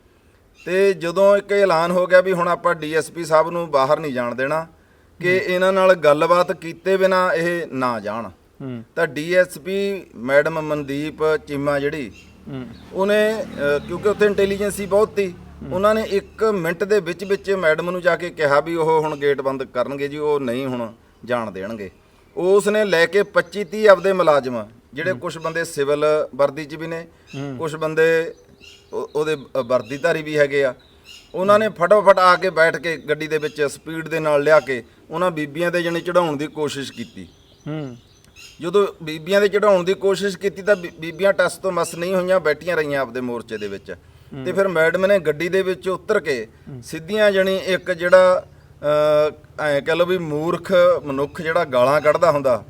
ਤੇ ਜਦੋਂ ਇੱਕ ਐਲਾਨ ਹੋ ਗਿਆ ਵੀ ਹੁਣ ਆਪਾਂ ਡੀਐਸਪੀ ਸਾਹਿਬ ਨੂੰ ਬਾਹਰ ਨਹੀਂ ਜਾਣ ਦੇਣਾ ਕਿ ਇਹਨਾਂ ਨਾਲ ਗੱਲਬਾਤ ਕੀਤੇ ਬਿਨਾ ਇਹ ਨਾ ਜਾਣ। ਤਾਂ ਡੀਐਸਪੀ ਮੈਡਮ ਮਨਦੀਪ ਚੀਮਾ ਜਿਹੜੀ ਉਹਨੇ ਅ, ਕਿਉਂਕਿ ਉੱਥੇ ਇੰਟੈਲੀਜੈਂਸੀ ਬਹੁਤ ਸੀ ਉਹਨਾਂ ਨੇ 1 ਮਿੰਟ ਦੇ ਵਿੱਚ ਵਿੱਚ ਮੈਡਮ ਨੂੰ ਜਾ ਕੇ ਕਿਹਾ ਵੀ ਉਹ ਹੁਣ ਗੇਟ ਬੰਦ ਕਰਨਗੇ ਜੀ ਉਹ ਨਹੀਂ ਹੁਣ ਜਾਣ ਦੇਣਗੇ। ਉਸ ਨੇ ਲੈ ਕੇ 25 30 ਆਪਦੇ ਮੁਲਾਜ਼ਮ ਜਿਹੜੇ ਕੁਝ ਬੰਦੇ ਸਿਵਲ ਵਰਦੀ 'ਚ ਵੀ ਨੇ ਕੁਝ ਬੰਦੇ ਉਹ- ਉਹਦੇ ਅ, ਵਰਦੀਧਾਰੀ ਵੀ ਹੈਗੇ ਆ ਉਹਨਾਂ ਨੇ ਫਟਾਫਟ ਆ ਕੇ ਬੈਠ ਕੇ ਗੱਡੀ ਦੇ ਵਿੱਚ ਸਪੀਡ ਦੇ ਨਾਲ ਲਿਆ ਕੇ ਉਹਨਾਂ ਬੀਬੀਆਂ ਦੇ ਜਣੇ ਚੜਾਉਣ ਦੀ ਕੋਸ਼ਿਸ਼ ਕੀਤੀ। ਹੂੰ। ਜਦੋਂ ਬੀਬੀਆਂ ਦੇ ਚੜਾਉਣ ਦੀ ਕੋਸ਼ਿਸ਼ ਕੀਤੀ ਤਾਂ ਬੀਬੀਆਂ ਟਸ ਤੋਂ ਮਸ ਨਹੀਂ ਹੋਈਆਂ ਬੈਠੀਆਂ ਰਹੀਆਂ ਆਪਦੇ ਮੋਰਚੇ ਦੇ ਵਿੱਚ। ਤੇ ਫਿਰ ਮੈਡਮ ਨੇ ਗੱਡੀ ਦੇ ਵਿੱਚ ਉਤਰ ਕੇ ਸਿੱਧੀਆਂ ਜਣੀ ਇੱਕ ਜਿਹੜਾ ਐ ਕਹ ਲਓ ਵੀ ਮੂਰਖ ਮਨੁੱਖ ਜਿਹੜਾ ਗਾਲਾਂ ਕੱਢਦਾ ਹੁੰਦਾ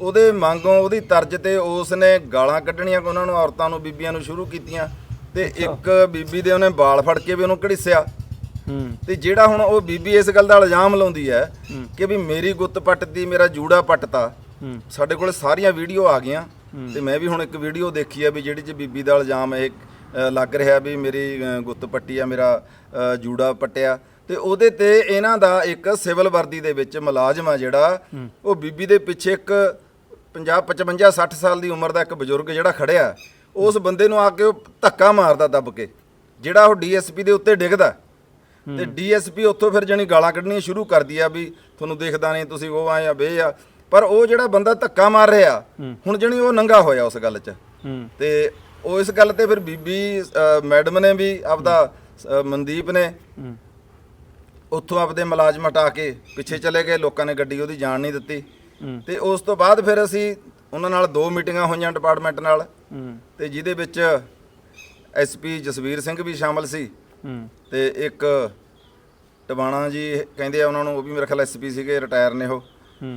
ਉਹਦੇ ਮੰਗੋਂ ਉਹਦੀ ਤਰਜ ਤੇ ਉਸ ਨੇ ਗਾਲਾਂ ਕੱਢਣੀਆਂ ਉਹਨਾਂ ਨੂੰ ਔਰਤਾਂ ਨੂੰ ਬੀਬੀਆਂ ਨੂੰ ਸ਼ੁਰੂ ਕੀਤੀਆਂ। ਤੇ ਇੱਕ ਬੀਬੀ ਦੇ ਉਹਨੇ ਵਾਲ ਫੜ ਕੇ ਵੀ ਉਹਨੂੰ ਘੜੀਸਿਆ। ਤੇ ਜਿਹੜਾ ਹੁਣ ਉਹ ਬੀਬੀ ਇਸ ਗੱਲ ਦਾ ਇਲਜ਼ਾਮ ਲਾਉਂਦੀ ਹੈ ਕਿ ਵੀ ਮੇਰੀ ਗੁੱਤ ਪੱਟਦੀ ਮੇਰਾ ਜੂੜਾ ਪੱਟਤਾ। ਸਾਡੇ ਕੋਲ ਸਾਰੀਆਂ ਵੀਡੀਓ ਆ ਗਈਆਂ ਤੇ ਮੈਂ ਵੀ ਹੁਣ ਇੱਕ ਵੀਡੀਓ ਦੇਖੀ ਆ ਵੀ ਜਿਹੜੀ ਚ ਬੀਬੀ ਦਾ ਇਲਜ਼ਾਮ ਇਹ ਲੱਗ ਰਿਹਾ ਵੀ ਮੇਰੀ ਗੁੱਤ ਪੱਟੀ ਆ, ਮੇਰਾ ਜੂੜਾ ਪੱਟਿਆ। ਤੇ ਉਹਦੇ ਤੇ ਇਹਨਾਂ ਦਾ ਇੱਕ ਸਿਵਲ ਵਰਦੀ ਦੇ ਵਿੱਚ ਮੁਲਾਜ਼ਮ ਆ ਜਿਹੜਾ, ਉਹ ਬੀਬੀ ਦੇ ਪਿੱਛੇ ਇੱਕ 50 55 60 ਸਾਲ ਦੀ ਉਮਰ ਦਾ ਇੱਕ ਬਜ਼ੁਰਗ ਜਿਹੜਾ ਖੜਿਆ, ਉਸ ਬੰਦੇ ਨੂੰ ਆ ਕੇ ਉਹ ਧੱਕਾ ਮਾਰਦਾ ਦੱਬ ਕੇ, ਜਿਹੜਾ ਉਹ ਡੀਐਸਪੀ ਦੇ ਉੱਤੇ ਡਿੱਗਦਾ। ਤੇ ਡੀਐਸਪੀ ਉੱਥੋਂ ਫਿਰ ਜਣੀ ਗਾਲਾਂ ਕੱਢਣੀਆਂ ਸ਼ੁਰੂ ਕਰਦੀ ਆ ਵੀ, ਤੁਹਾਨੂੰ ਦੇਖਦਾ ਨਹੀਂ, ਤੁਸੀਂ ਉਹ ਆ ਜਾਂ ਬੇ ਆ। ਪਰ ਉਹ ਜਿਹੜਾ ਬੰਦਾ ਧੱਕਾ ਮਾਰ ਰਿਹਾ ਹੁਣ ਜਣੀ ਉਹ ਨੰਗਾ ਹੋਇਆ ਉਸ ਗੱਲ 'ਚ। ਤੇ ਉਹ ਇਸ ਗੱਲ ਤੇ ਫਿਰ ਬੀਬੀ ਮੈਡਮ ਨੇ ਵੀ ਆਪਦਾ ਮਨਦੀਪ ਨੇ ਉੱਥੋਂ ਆਪਦੇ ਮੁਲਾਜ਼ਮ ਹਟਾ ਕੇ ਪਿੱਛੇ ਚਲੇ ਗਏ ਲੋਕਾਂ ਨੇ ਗੱਡੀ ਉਹਦੀ ਜਾਣ ਨਹੀਂ ਦਿੱਤੀ। ਤੇ ਉਸ ਤੋਂ ਬਾਅਦ ਫਿਰ ਅਸੀਂ ਉਹਨਾਂ ਨਾਲ ਦੋ ਮੀਟਿੰਗਾਂ ਹੋਈਆਂ ਡਿਪਾਰਟਮੈਂਟ ਨਾਲ। ਤੇ ਜਿਹਦੇ ਵਿੱਚ ਐਸਪੀ ਜਸਵੀਰ ਸਿੰਘ ਵੀ ਸ਼ਾਮਲ ਸੀ। ਤੇ ਇੱਕ ਟਵਾਣਾ ਜੀ ਕਹਿੰਦੇ ਆ ਉਹਨਾਂ ਨੂੰ ਉਹ ਵੀ ਮੇਰੇ ਖਿਆਲ ਐਸਪੀ ਸੀਗੇ ਰਿਟਾਇਰ ਨੇ ਉਹ।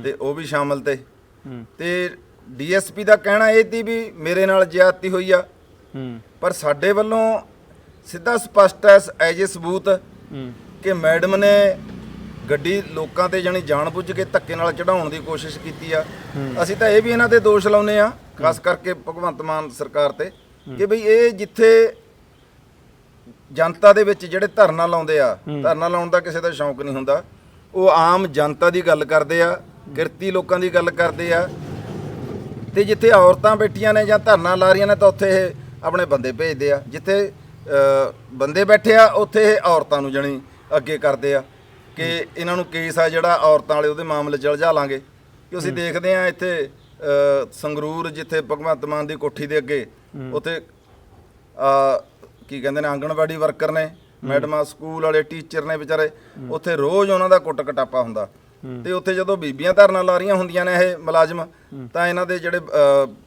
ਤੇ ਉਹ ਵੀ ਸ਼ਾਮਲ ਤੇ। ਤੇ ਡੀਐਸਪੀ ਦਾ ਕਹਿਣਾ ਇਹ ਸੀ ਵੀ ਮੇਰੇ ਨਾਲ ਜ਼ਿਆਦਤੀ ਹੋਈ ਆ। ਪਰ ਸਾਡੇ ਵੱਲੋਂ ਸਿੱਧਾ ਸਪਸ਼ਟ ਹੈ ਐਜ ਸਬੂਤ ਕਿ ਮੈਡਮ ਨੇ ਗੱਡੀ ਲੋਕਾਂ ਤੇ ਜਾਣੀ ਜਾਣਬੁੱਝ ਕੇ ਧੱਕੇ ਨਾਲ ਚੜਾਉਣ ਦੀ ਕੋਸ਼ਿਸ਼ ਕੀਤੀ ਆ। ਅਸੀਂ ਤਾਂ ਇਹ ਵੀ ਇਹਨਾਂ ਤੇ ਦੋਸ਼ ਲਾਉਨੇ ਆ ਖਾਸ ਕਰਕੇ ਭਗਵੰਤ ਮਾਨ ਸਰਕਾਰ ਤੇ ਕਿ ਭਈ ਇਹ ਜਿੱਥੇ ਜਨਤਾ ਦੇ ਵਿੱਚ ਜਿਹੜੇ ਧਰਨਾ ਲਾਉਂਦੇ ਆ ਧਰਨਾ ਲਾਉਣ ਦਾ ਕਿਸੇ ਦਾ ਸ਼ੌਂਕ ਨਹੀਂ ਹੁੰਦਾ ਉਹ ਆਮ ਜਨਤਾ ਦੀ ਗੱਲ ਕਰਦੇ ਆ ਕਿਰਤੀ ਲੋਕਾਂ ਦੀ ਗੱਲ ਕਰਦੇ ਆ। ਤੇ ਜਿੱਥੇ ਔਰਤਾਂ ਬੈਠੀਆਂ ਨੇ ਜਾਂ ਧਰਨਾ ਲਾ ਰਹੀਆਂ ਨੇ ਤਾਂ ਉੱਥੇ ਇਹ ਆਪਣੇ ਬੰਦੇ ਭੇਜਦੇ ਆ। ਜਿੱਥੇ ਬੰਦੇ ਬੈਠੇ ਆ ਉੱਥੇ ਇਹ ਔਰਤਾਂ ਨੂੰ ਜਣੀ ਅੱਗੇ ਕਰਦੇ ਆ ਕਿ ਇਹਨਾਂ ਨੂੰ ਕੇਸ ਆ ਜਿਹੜਾ ਔਰਤਾਂ ਵਾਲੇ ਉਹਦੇ ਮਾਮਲੇ ਚ ਉਲਝਾ ਲਾਂਗੇ। ਕਿ ਅਸੀਂ ਦੇਖਦੇ ਆ ਇੱਥੇ ਸੰਗਰੂਰ ਜਿੱਥੇ ਭਗਵੰਤ ਮਾਨ ਦੀ ਕੋਠੀ ਦੇ ਅੱਗੇ ਉੱਥੇ ਆ ਕੀ ਕਹਿੰਦੇ ਨੇ ਆਂਗਣਵਾੜੀ ਵਰਕਰ ਨੇ ਮੈਡਮਾਂ ਸਕੂਲ ਵਾਲੇ ਟੀਚਰ ਨੇ ਵਿਚਾਰੇ। ਉੱਥੇ ਰੋਜ਼ ਉਹਨਾਂ ਦਾ ਕੁੱਟ ਕਟਾਪਾ ਹੁੰਦਾ। ਤੇ ਉੱਥੇ ਜਦੋਂ ਬੀਬੀਆਂ ਧਰਨਾ ਲਾ ਰਹੀਆਂ ਹੁੰਦੀਆਂ ਨੇ ਇਹ ਮੁਲਾਜ਼ਮ, ਤਾਂ ਇਹਨਾਂ ਦੇ ਜਿਹੜੇ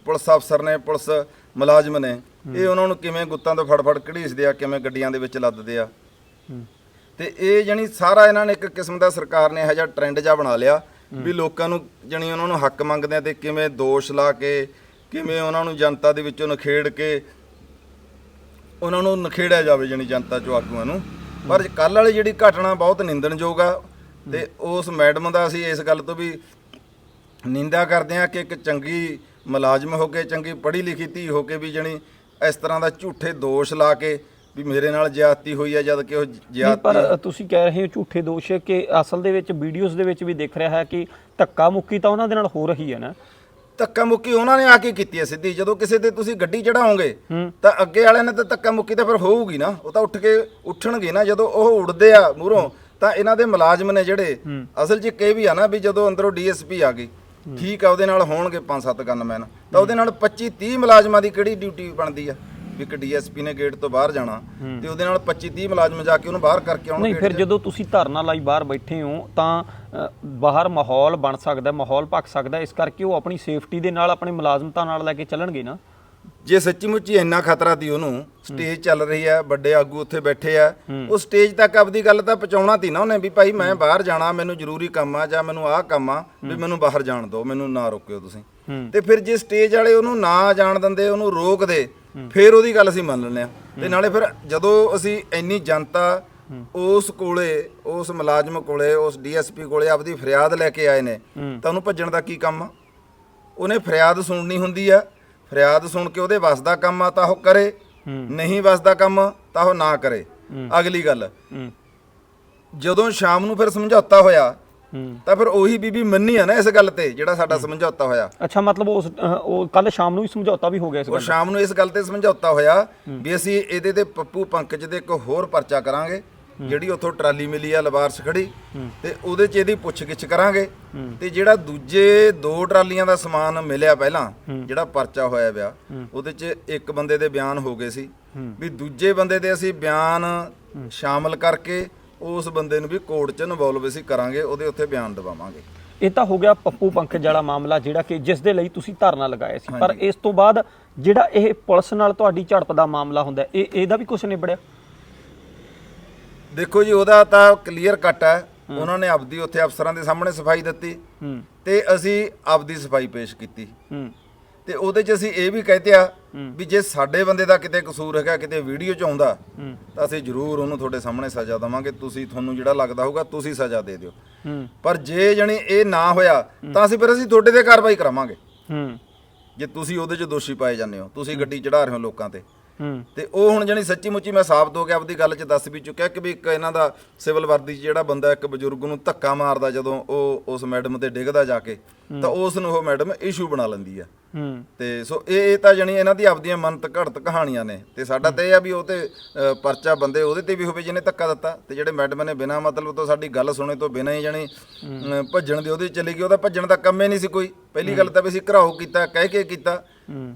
ਪੁਲਿਸ ਅਫਸਰ ਨੇ, ਪੁਲਿਸ ਮੁਲਾਜ਼ਮ ਨੇ, ਇਹ ਉਹਨਾਂ ਨੂੰ ਕਿਵੇਂ ਗੁੱਤਾਂ ਤੋਂ ਫੜਫੜ ਘੜੀਸਦੇ ਆ, ਕਿਵੇਂ ਗੱਡੀਆਂ ਦੇ ਵਿੱਚ ਲੱਦਦੇ ਆ? ਤੇ ਇਹ ਜਣੀ ਸਾਰਾ ਇਹਨਾਂ ਨੇ ਇੱਕ ਕਿਸਮ ਦਾ ਸਰਕਾਰ ਨੇ ਇਹੋ ਜਿਹਾ ਟ੍ਰੈਂਡ ਜਿਹਾ ਬਣਾ ਲਿਆ ਵੀ ਲੋਕਾਂ ਨੂੰ ਜਣੀ ਉਹਨਾਂ ਨੂੰ ਹੱਕ ਮੰਗਦੇ ਆ ਤੇ ਕਿਵੇਂ ਦੋਸ਼ ਲਾ ਕੇ, ਕਿਵੇਂ ਉਹਨਾਂ ਨੂੰ ਜਨਤਾ ਦੇ ਵਿੱਚੋਂ ਨਖੇੜ ਕੇ ਉਹਨਾਂ ਨੂੰ ਨਖੇੜਿਆ ਜਾਵੇ ਜਣੀ ਜਨਤਾ ਚੋਂ ਆਗੂਆਂ ਨੂੰ। ਪਰ ਕੱਲ ਵਾਲੀ ਜਿਹੜੀ ਘਟਨਾ ਬਹੁਤ ਨਿੰਦਣਯੋਗ ਆ ਤੇ ਉਸ ਮੈਡਮ ਦਾ ਅਸੀਂ ਇਸ ਗੱਲ ਤੋਂ ਵੀ ਨਿੰਦਾ ਕਰਦੇ ਆ ਕਿ ਇੱਕ ਚੰਗੀ ਮੁਲਾਜ਼ਮ ਹੋ ਕੇ ਚੰਗੀ ਪੜ੍ਹੀ ਲਿਖੀ ਧੀ ਹੋ ਕੇ ਵੀ ਜਣੀ ਇਸ ਤਰ੍ਹਾਂ ਦਾ ਝੂਠੇ ਦੋਸ਼ ਲਾ ਕੇ ਵੀ ਮੇਰੇ ਨਾਲ ਜ਼ਿਆਦਤੀ ਹੋਈ ਹੈ ਜਦ ਕਿ ਉਹ ਨਹੀਂ, ਪਰ ਜ਼ਿਆਦਤੀ ਤੁਸੀਂ ਕਹਿ ਰਹੇ ਹੋ ਝੂਠੇ ਦੋਸ਼ ਕਿ ਅਸਲ ਦੇ ਵਿੱਚ ਵੀਡੀਓਜ਼ ਦੇ ਵਿੱਚ ਵੀ ਦਿਖ ਰਿਹਾ ਹੈ ਕਿ ਧੱਕਾ ਮੁੱਕੀ ਤਾਂ ਉਹਨਾਂ ਦੇ ਨਾਲ ਹੋ ਰਹੀ ਹੈ ਨਾ? ਧੱਕਾ ਮੁੱਕੀ ਉਹਨਾਂ ਨੇ ਆ ਕੇ ਕੀਤੀ ਹੈ ਸਿੱਧੀ। ਜਦੋਂ ਕਿਸੇ ਤੇ ਤੁਸੀਂ ਗੱਡੀ ਚੜਾਓਗੇ ਹੂੰ। ਤਾਂ ਅੱਗੇ ਵਾਲਿਆਂ ਨੇ ਤਾਂ ਧੱਕਾ ਮੁੱਕੀ ਤਾਂ ਫਿਰ ਹੋਊਗੀ ਨਾ। ਉਹ ਤਾਂ ਉੱਠ ਕੇ ਉੱਠਣਗੇ ਨਾ ਜਦੋਂ ਉਹ ਉੱਡਦੇ ਆ ਮੂਹਰੋਂ ਤਾਂ ਇਹਨਾਂ ਦੇ ਮੁਲਾਜ਼ਮ ਨੇ ਜਿਹੜੇ ਅਸਲ 'ਚ ਇਹ ਵੀ ਆ ਨਾ ਵੀ ਜਦੋਂ ਅੰਦਰੋਂ ਡੀਐਸਪੀ ਆ ਗਈ ਠੀਕ ਆ ਉਹਦੇ ਨਾਲ ਹੋਣਗੇ 5-7 ਗਨਮੈਨ ਤਾਂ ਉਹਦੇ ਨਾਲ 25-30 ਮੁਲਾਜ਼ਮਾਂ ਦੀ ਕਿਹੜੀ ਡਿਊਟੀ ਬਣਦੀ ਆ? ਵੀ ਇੱਕ ਡੀਐਸਪੀ ਨੇ ਗੇਟ ਤੋਂ ਬਾਹਰ ਜਾਣਾ ਤੇ ਉਹਦੇ ਨਾਲ 25-30 ਮੁਲਾਜ਼ਮ ਜਾ ਕੇ ਉਹਨੂੰ ਬਾਹਰ ਕਰਕੇ ਆਉਣਗੇ ਨਹੀਂ ਫਿਰ ਜਦੋਂ ਤੁਸੀਂ ਧਰਨਾ ਲਾਈ ਬਾਹਰ ਬੈਠੇ ਹੋ ਤਾਂ ਬਾਹਰ ਮਾਹੌਲ ਬਣ ਸਕਦਾ ਮਾਹੌਲ ਭਖ ਸਕਦਾ ਇਸ ਕਰਕੇ ਉਹ ਆਪਣੀ ਸੇਫਟੀ ਦੇ ਨਾਲ ਆਪਣੇ ਮੁਲਾਜ਼ਮਤਾਂ ਨਾਲ ਲੈ ਕੇ ਚੱਲਣਗੇ ਨਾ? ਜੇ ਸੱਚੀ ਮੁੱਚੀ ਇੰਨਾ ਖਤਰਾ ਸੀ ਉਹਨੂੰ ਸਟੇਜ ਚੱਲ ਰਹੀ ਹੈ ਵੱਡੇ ਆਗੂ ਉੱਥੇ ਬੈਠੇ ਆ ਉਹ ਸਟੇਜ ਤੱਕ ਆਪਦੀ ਗੱਲ ਤਾਂ ਪਹੁੰਚਾਉਣਾ ਤੀ ਨਾ ਉਹਨੇ ਵੀ ਭਾਈ ਮੈਂ ਬਾਹਰ ਜਾਣਾ ਮੈਨੂੰ ਜ਼ਰੂਰੀ ਕੰਮ ਆ ਜਾਂ ਮੈਨੂੰ ਆਹ ਕੰਮ ਆ ਵੀ ਮੈਨੂੰ ਬਾਹਰ ਜਾਣ ਦਿਓ ਮੈਨੂੰ ਨਾ ਰੋਕਿਓ ਤੁਸੀਂ। ਤੇ ਫਿਰ ਜੇ ਸਟੇਜ ਵਾਲੇ ਉਹਨੂੰ ਨਾ ਜਾਣ ਦਿੰਦੇ ਉਹਨੂੰ ਰੋਕਦੇ ਫਿਰ ਉਹਦੀ ਗੱਲ ਅਸੀਂ ਮੰਨ ਲੈਂਦੇ ਆ। ਤੇ ਨਾਲੇ ਫਿਰ ਜਦੋਂ ਅਸੀਂ ਇੰਨੀ ਜਨਤਾ ਉਸ ਕੋਲੇ ਉਸ ਮੁਲਾਜ਼ਮ ਕੋਲੇ ਉਸ ਡੀਐਸਪੀ ਕੋਲੇ ਆਪਦੀ ਫਰਿਆਦ ਲੈ ਕੇ ਆਏ ਨੇ ਤਾਂ ਉਹਨੂੰ ਭੱਜਣ ਦਾ ਕੀ ਕੰਮ ਆ? ਉਹਨੇ ਫਰਿਆਦ ਸੁਣਨੀ ਹੁੰਦੀ ਆ ਫਰਿਆਦ ਸੁਣ ਕੇ ਉਹਦੇ ਵੱਸ ਦਾ ਕੰਮ ਆ ਤਾਂ ਉਹ ਕਰੇ। ਨਹੀਂ ਵੱਸ ਦਾ ਕੰਮ ਤਾਂ ਉਹ ਨਾ ਕਰੇ। ਅਗਲੀ ਗੱਲ। ਹੂੰ। ਜਦੋਂ ਸ਼ਾਮ ਨੂੰ ਫਿਰ ਸਮਝੌਤਾ ਹੋਇਆ ਹੂੰ। ਤਾਂ ਫਿਰ ਉਹੀ ਬੀਬੀ ਮੰਨੀ ਆ ਨਾ ਇਸ ਗੱਲ ਤੇ ਜਿਹੜਾ ਸਾਡਾ ਸਮਝੌਤਾ ਹੋਇਆ। ਅੱਛਾ ਮਤਲਬ ਉਸ ਉਹ ਕੱਲ ਸ਼ਾਮ ਨੂੰ ਵੀ ਸਮਝੌਤਾ ਵੀ ਹੋ ਗਿਆ ਇਸ ਉਹ ਗੱਲ ਦਾ। ਸ਼ਾਮ ਨੂੰ ਇਸ ਗੱਲ ਤੇ ਸਮਝੌਤਾ ਹੋਇਆ ਵੀ ਅਸੀਂ ਇਹਦੇ ਤੇ ਪੱਪੂ ਪੰਕਜ ਦੇ ਇੱਕ ਹੋਰ ਪਰਚਾ ਕਰਾਂਗੇ। ਜਿਹੜੀ ਉੱਥੋਂ ਟਰਾਲੀ ਮਿਲੀ ਆ ਲਵਾਰਸ ਖੜੀ ਤੇ ਉਹਦੇ 'ਚ ਇਹਦੀ ਪੁੱਛਗਿੱਛ ਕਰਾਂਗੇ। ਤੇ ਜਿਹੜਾ ਦੂਜੇ ਦੋ ਟਰਾਲੀਆਂ ਦਾ ਸਮਾਨ ਮਿਲਿਆ ਪਹਿਲਾਂ ਜਿਹੜਾ ਪਰਚਾ ਹੋਇਆ ਪਿਆ ਉਹਦੇ 'ਚ ਇੱਕ ਬੰਦੇ ਦੇ ਬਿਆਨ ਹੋ ਗਏ ਸੀ। ਵੀ ਦੂਜੇ ਬੰਦੇ ਦੇ ਅਸੀਂ ਬਿਆਨ ਸ਼ਾਮਲ ਕਰਕੇ ਉਸ ਬੰਦੇ ਨੂੰ ਵੀ ਕੋਰਟ 'ਚ ਇਨਵੋਲਵ ਅਸੀਂ ਕਰਾਂਗੇ ਉਹਦੇ ਉੱਤੇ ਬਿਆਨ ਦਵਾਵਾਂਗੇ। ਇਹ ਤਾਂ ਹੋ ਗਿਆ ਪੱਪੂ ਪੰਕਜ ਵਾਲਾ ਮਾਮਲਾ ਜਿਹੜਾ ਕਿ ਜਿਸ ਦੇ ਲਈ ਤੁਸੀਂ ਧਰਨਾ ਲਗਾਇਆ ਸੀ। ਪਰ ਇਸ ਤੋਂ ਬਾਅਦ ਜਿਹੜਾ ਇਹ ਪੁਲਿਸ ਨਾਲ ਤੁਹਾਡੀ ਝੜਪ ਦਾ ਮਾਮਲਾ ਹੁੰਦਾ ਇਹ ਇਹਦਾ ਵੀ ਕੁਝ ਨਿਬੜਿਆ? ਦੇਖੋ ਜੀ ਉਹਦਾ ਤਾਂ ਕਲੀਅਰ ਕੱਟ ਹੈ। ਉਹਨਾਂ ਨੇ ਆਪਦੀ ਉੱਥੇ ਅਫਸਰਾਂ ਦੇ ਸਾਹਮਣੇ ਸਫ਼ਾਈ ਦਿੱਤੀ। ਤੇ ਅਸੀਂ ਆਪਦੀ ਸਫ਼ਾਈ ਪੇਸ਼ ਕੀਤੀ। ਤੇ ਉਹਦੇ 'ਚ ਅਸੀਂ ਇਹ ਵੀ ਕਹਿੰਦੇ ਆ ਵੀ ਜੇ ਸਾਡੇ ਬੰਦੇ ਦਾ ਕਿਤੇ ਕਸੂਰ ਹੈਗਾ ਕਿਤੇ ਵੀਡੀਓ 'ਚ ਆਉਂਦਾ ਤਾਂ ਅਸੀਂ ਜ਼ਰੂਰ ਉਹਨੂੰ ਤੁਹਾਡੇ ਸਾਹਮਣੇ ਸਜ਼ਾ ਦੇਵਾਂਗੇ। ਤੁਸੀਂ ਤੁਹਾਨੂੰ ਜਿਹੜਾ ਲੱਗਦਾ ਹੋਊਗਾ ਤੁਸੀਂ ਸਜ਼ਾ ਦੇ ਦਿਓ। ਪਰ ਜੇ ਜਣੀ ਇਹ ਨਾ ਹੋਇਆ ਤਾਂ ਅਸੀਂ ਫਿਰ ਅਸੀਂ ਤੁਹਾਡੇ ਤੇ ਕਾਰਵਾਈ ਕਰਾਵਾਂਗੇ। ਜੇ ਤੁਸੀਂ ਉਹਦੇ 'ਚ ਦੋਸ਼ੀ ਪਾਏ ਜਾਂਦੇ ਹੋ ਤੁਸੀਂ ਗੱਡੀ ਚੜਾ ਰਹੇ ਹੋ ਲੋਕਾਂ ਤੇ ਤੇ ਉਹ ਹੁਣ ਜਣੀ ਸੱਚੀ ਮੁੱਚੀ ਮੈਂ ਸਾਬਤ ਹੋ ਕੇ ਆਪਦੀ ਗੱਲ 'ਚ ਦੱਸ ਵੀ ਚੁੱਕਿਆ ਕਿ ਵੀ ਇੱਕ ਇਹਨਾਂ ਦਾ ਸਿਵਲ ਵਰਦੀ 'ਚ ਜਿਹੜਾ ਬੰਦਾ ਇੱਕ ਬਜ਼ੁਰਗ ਨੂੰ ਧੱਕਾ ਮਾਰਦਾ ਜਦੋਂ ਉਹ ਉਸ ਮੈਡਮ ਤੇ ਡਿੱਗਦਾ ਜਾ ਕੇ ਤਾਂ ਉਸ ਨੂੰ ਉਹ ਮੈਡਮ ਇਸ਼ੂ ਬਣਾ ਲੈਂਦੀ ਆ। ਤੇ ਸੋ ਇਹ ਇਹ ਤਾਂ ਜਣੀ ਇਹਨਾਂ ਦੀ ਆਪਦੀਆਂ ਮਨਤ ਘੜਤ ਕਹਾਣੀਆਂ ਨੇ। ਤੇ ਸਾਡਾ ਤਾਂ ਇਹ ਆ ਵੀ ਉਹ ਤੇ ਪਰਚਾ ਬੰਦੇ ਉਹਦੇ ਤੇ ਵੀ ਹੋਵੇ ਜਿਹਨੇ ਧੱਕਾ ਦਿੱਤਾ। ਤੇ ਜਿਹੜੇ ਮੈਡਮ ਨੇ ਬਿਨਾਂ ਮਤਲਬ ਤੋਂ ਸਾਡੀ ਗੱਲ ਸੁਣੇ ਤੋਂ ਬਿਨਾਂ ਹੀ ਜਣੀ ਅ, ਭੱਜਣ ਦੀ ਉਹਦੀ ਚਲੀ ਗਈ। ਉਹਦਾ ਭੱਜਣ ਦਾ ਕੰਮ ਹੀ ਨਹੀਂ ਸੀ ਕੋਈ। ਪਹਿਲੀ ਗੱਲ ਤਾਂ ਵੀ ਅਸੀਂ ਘਰਾਓ ਕੀਤਾ ਕਹਿ ਕੇ ਕੀਤਾ।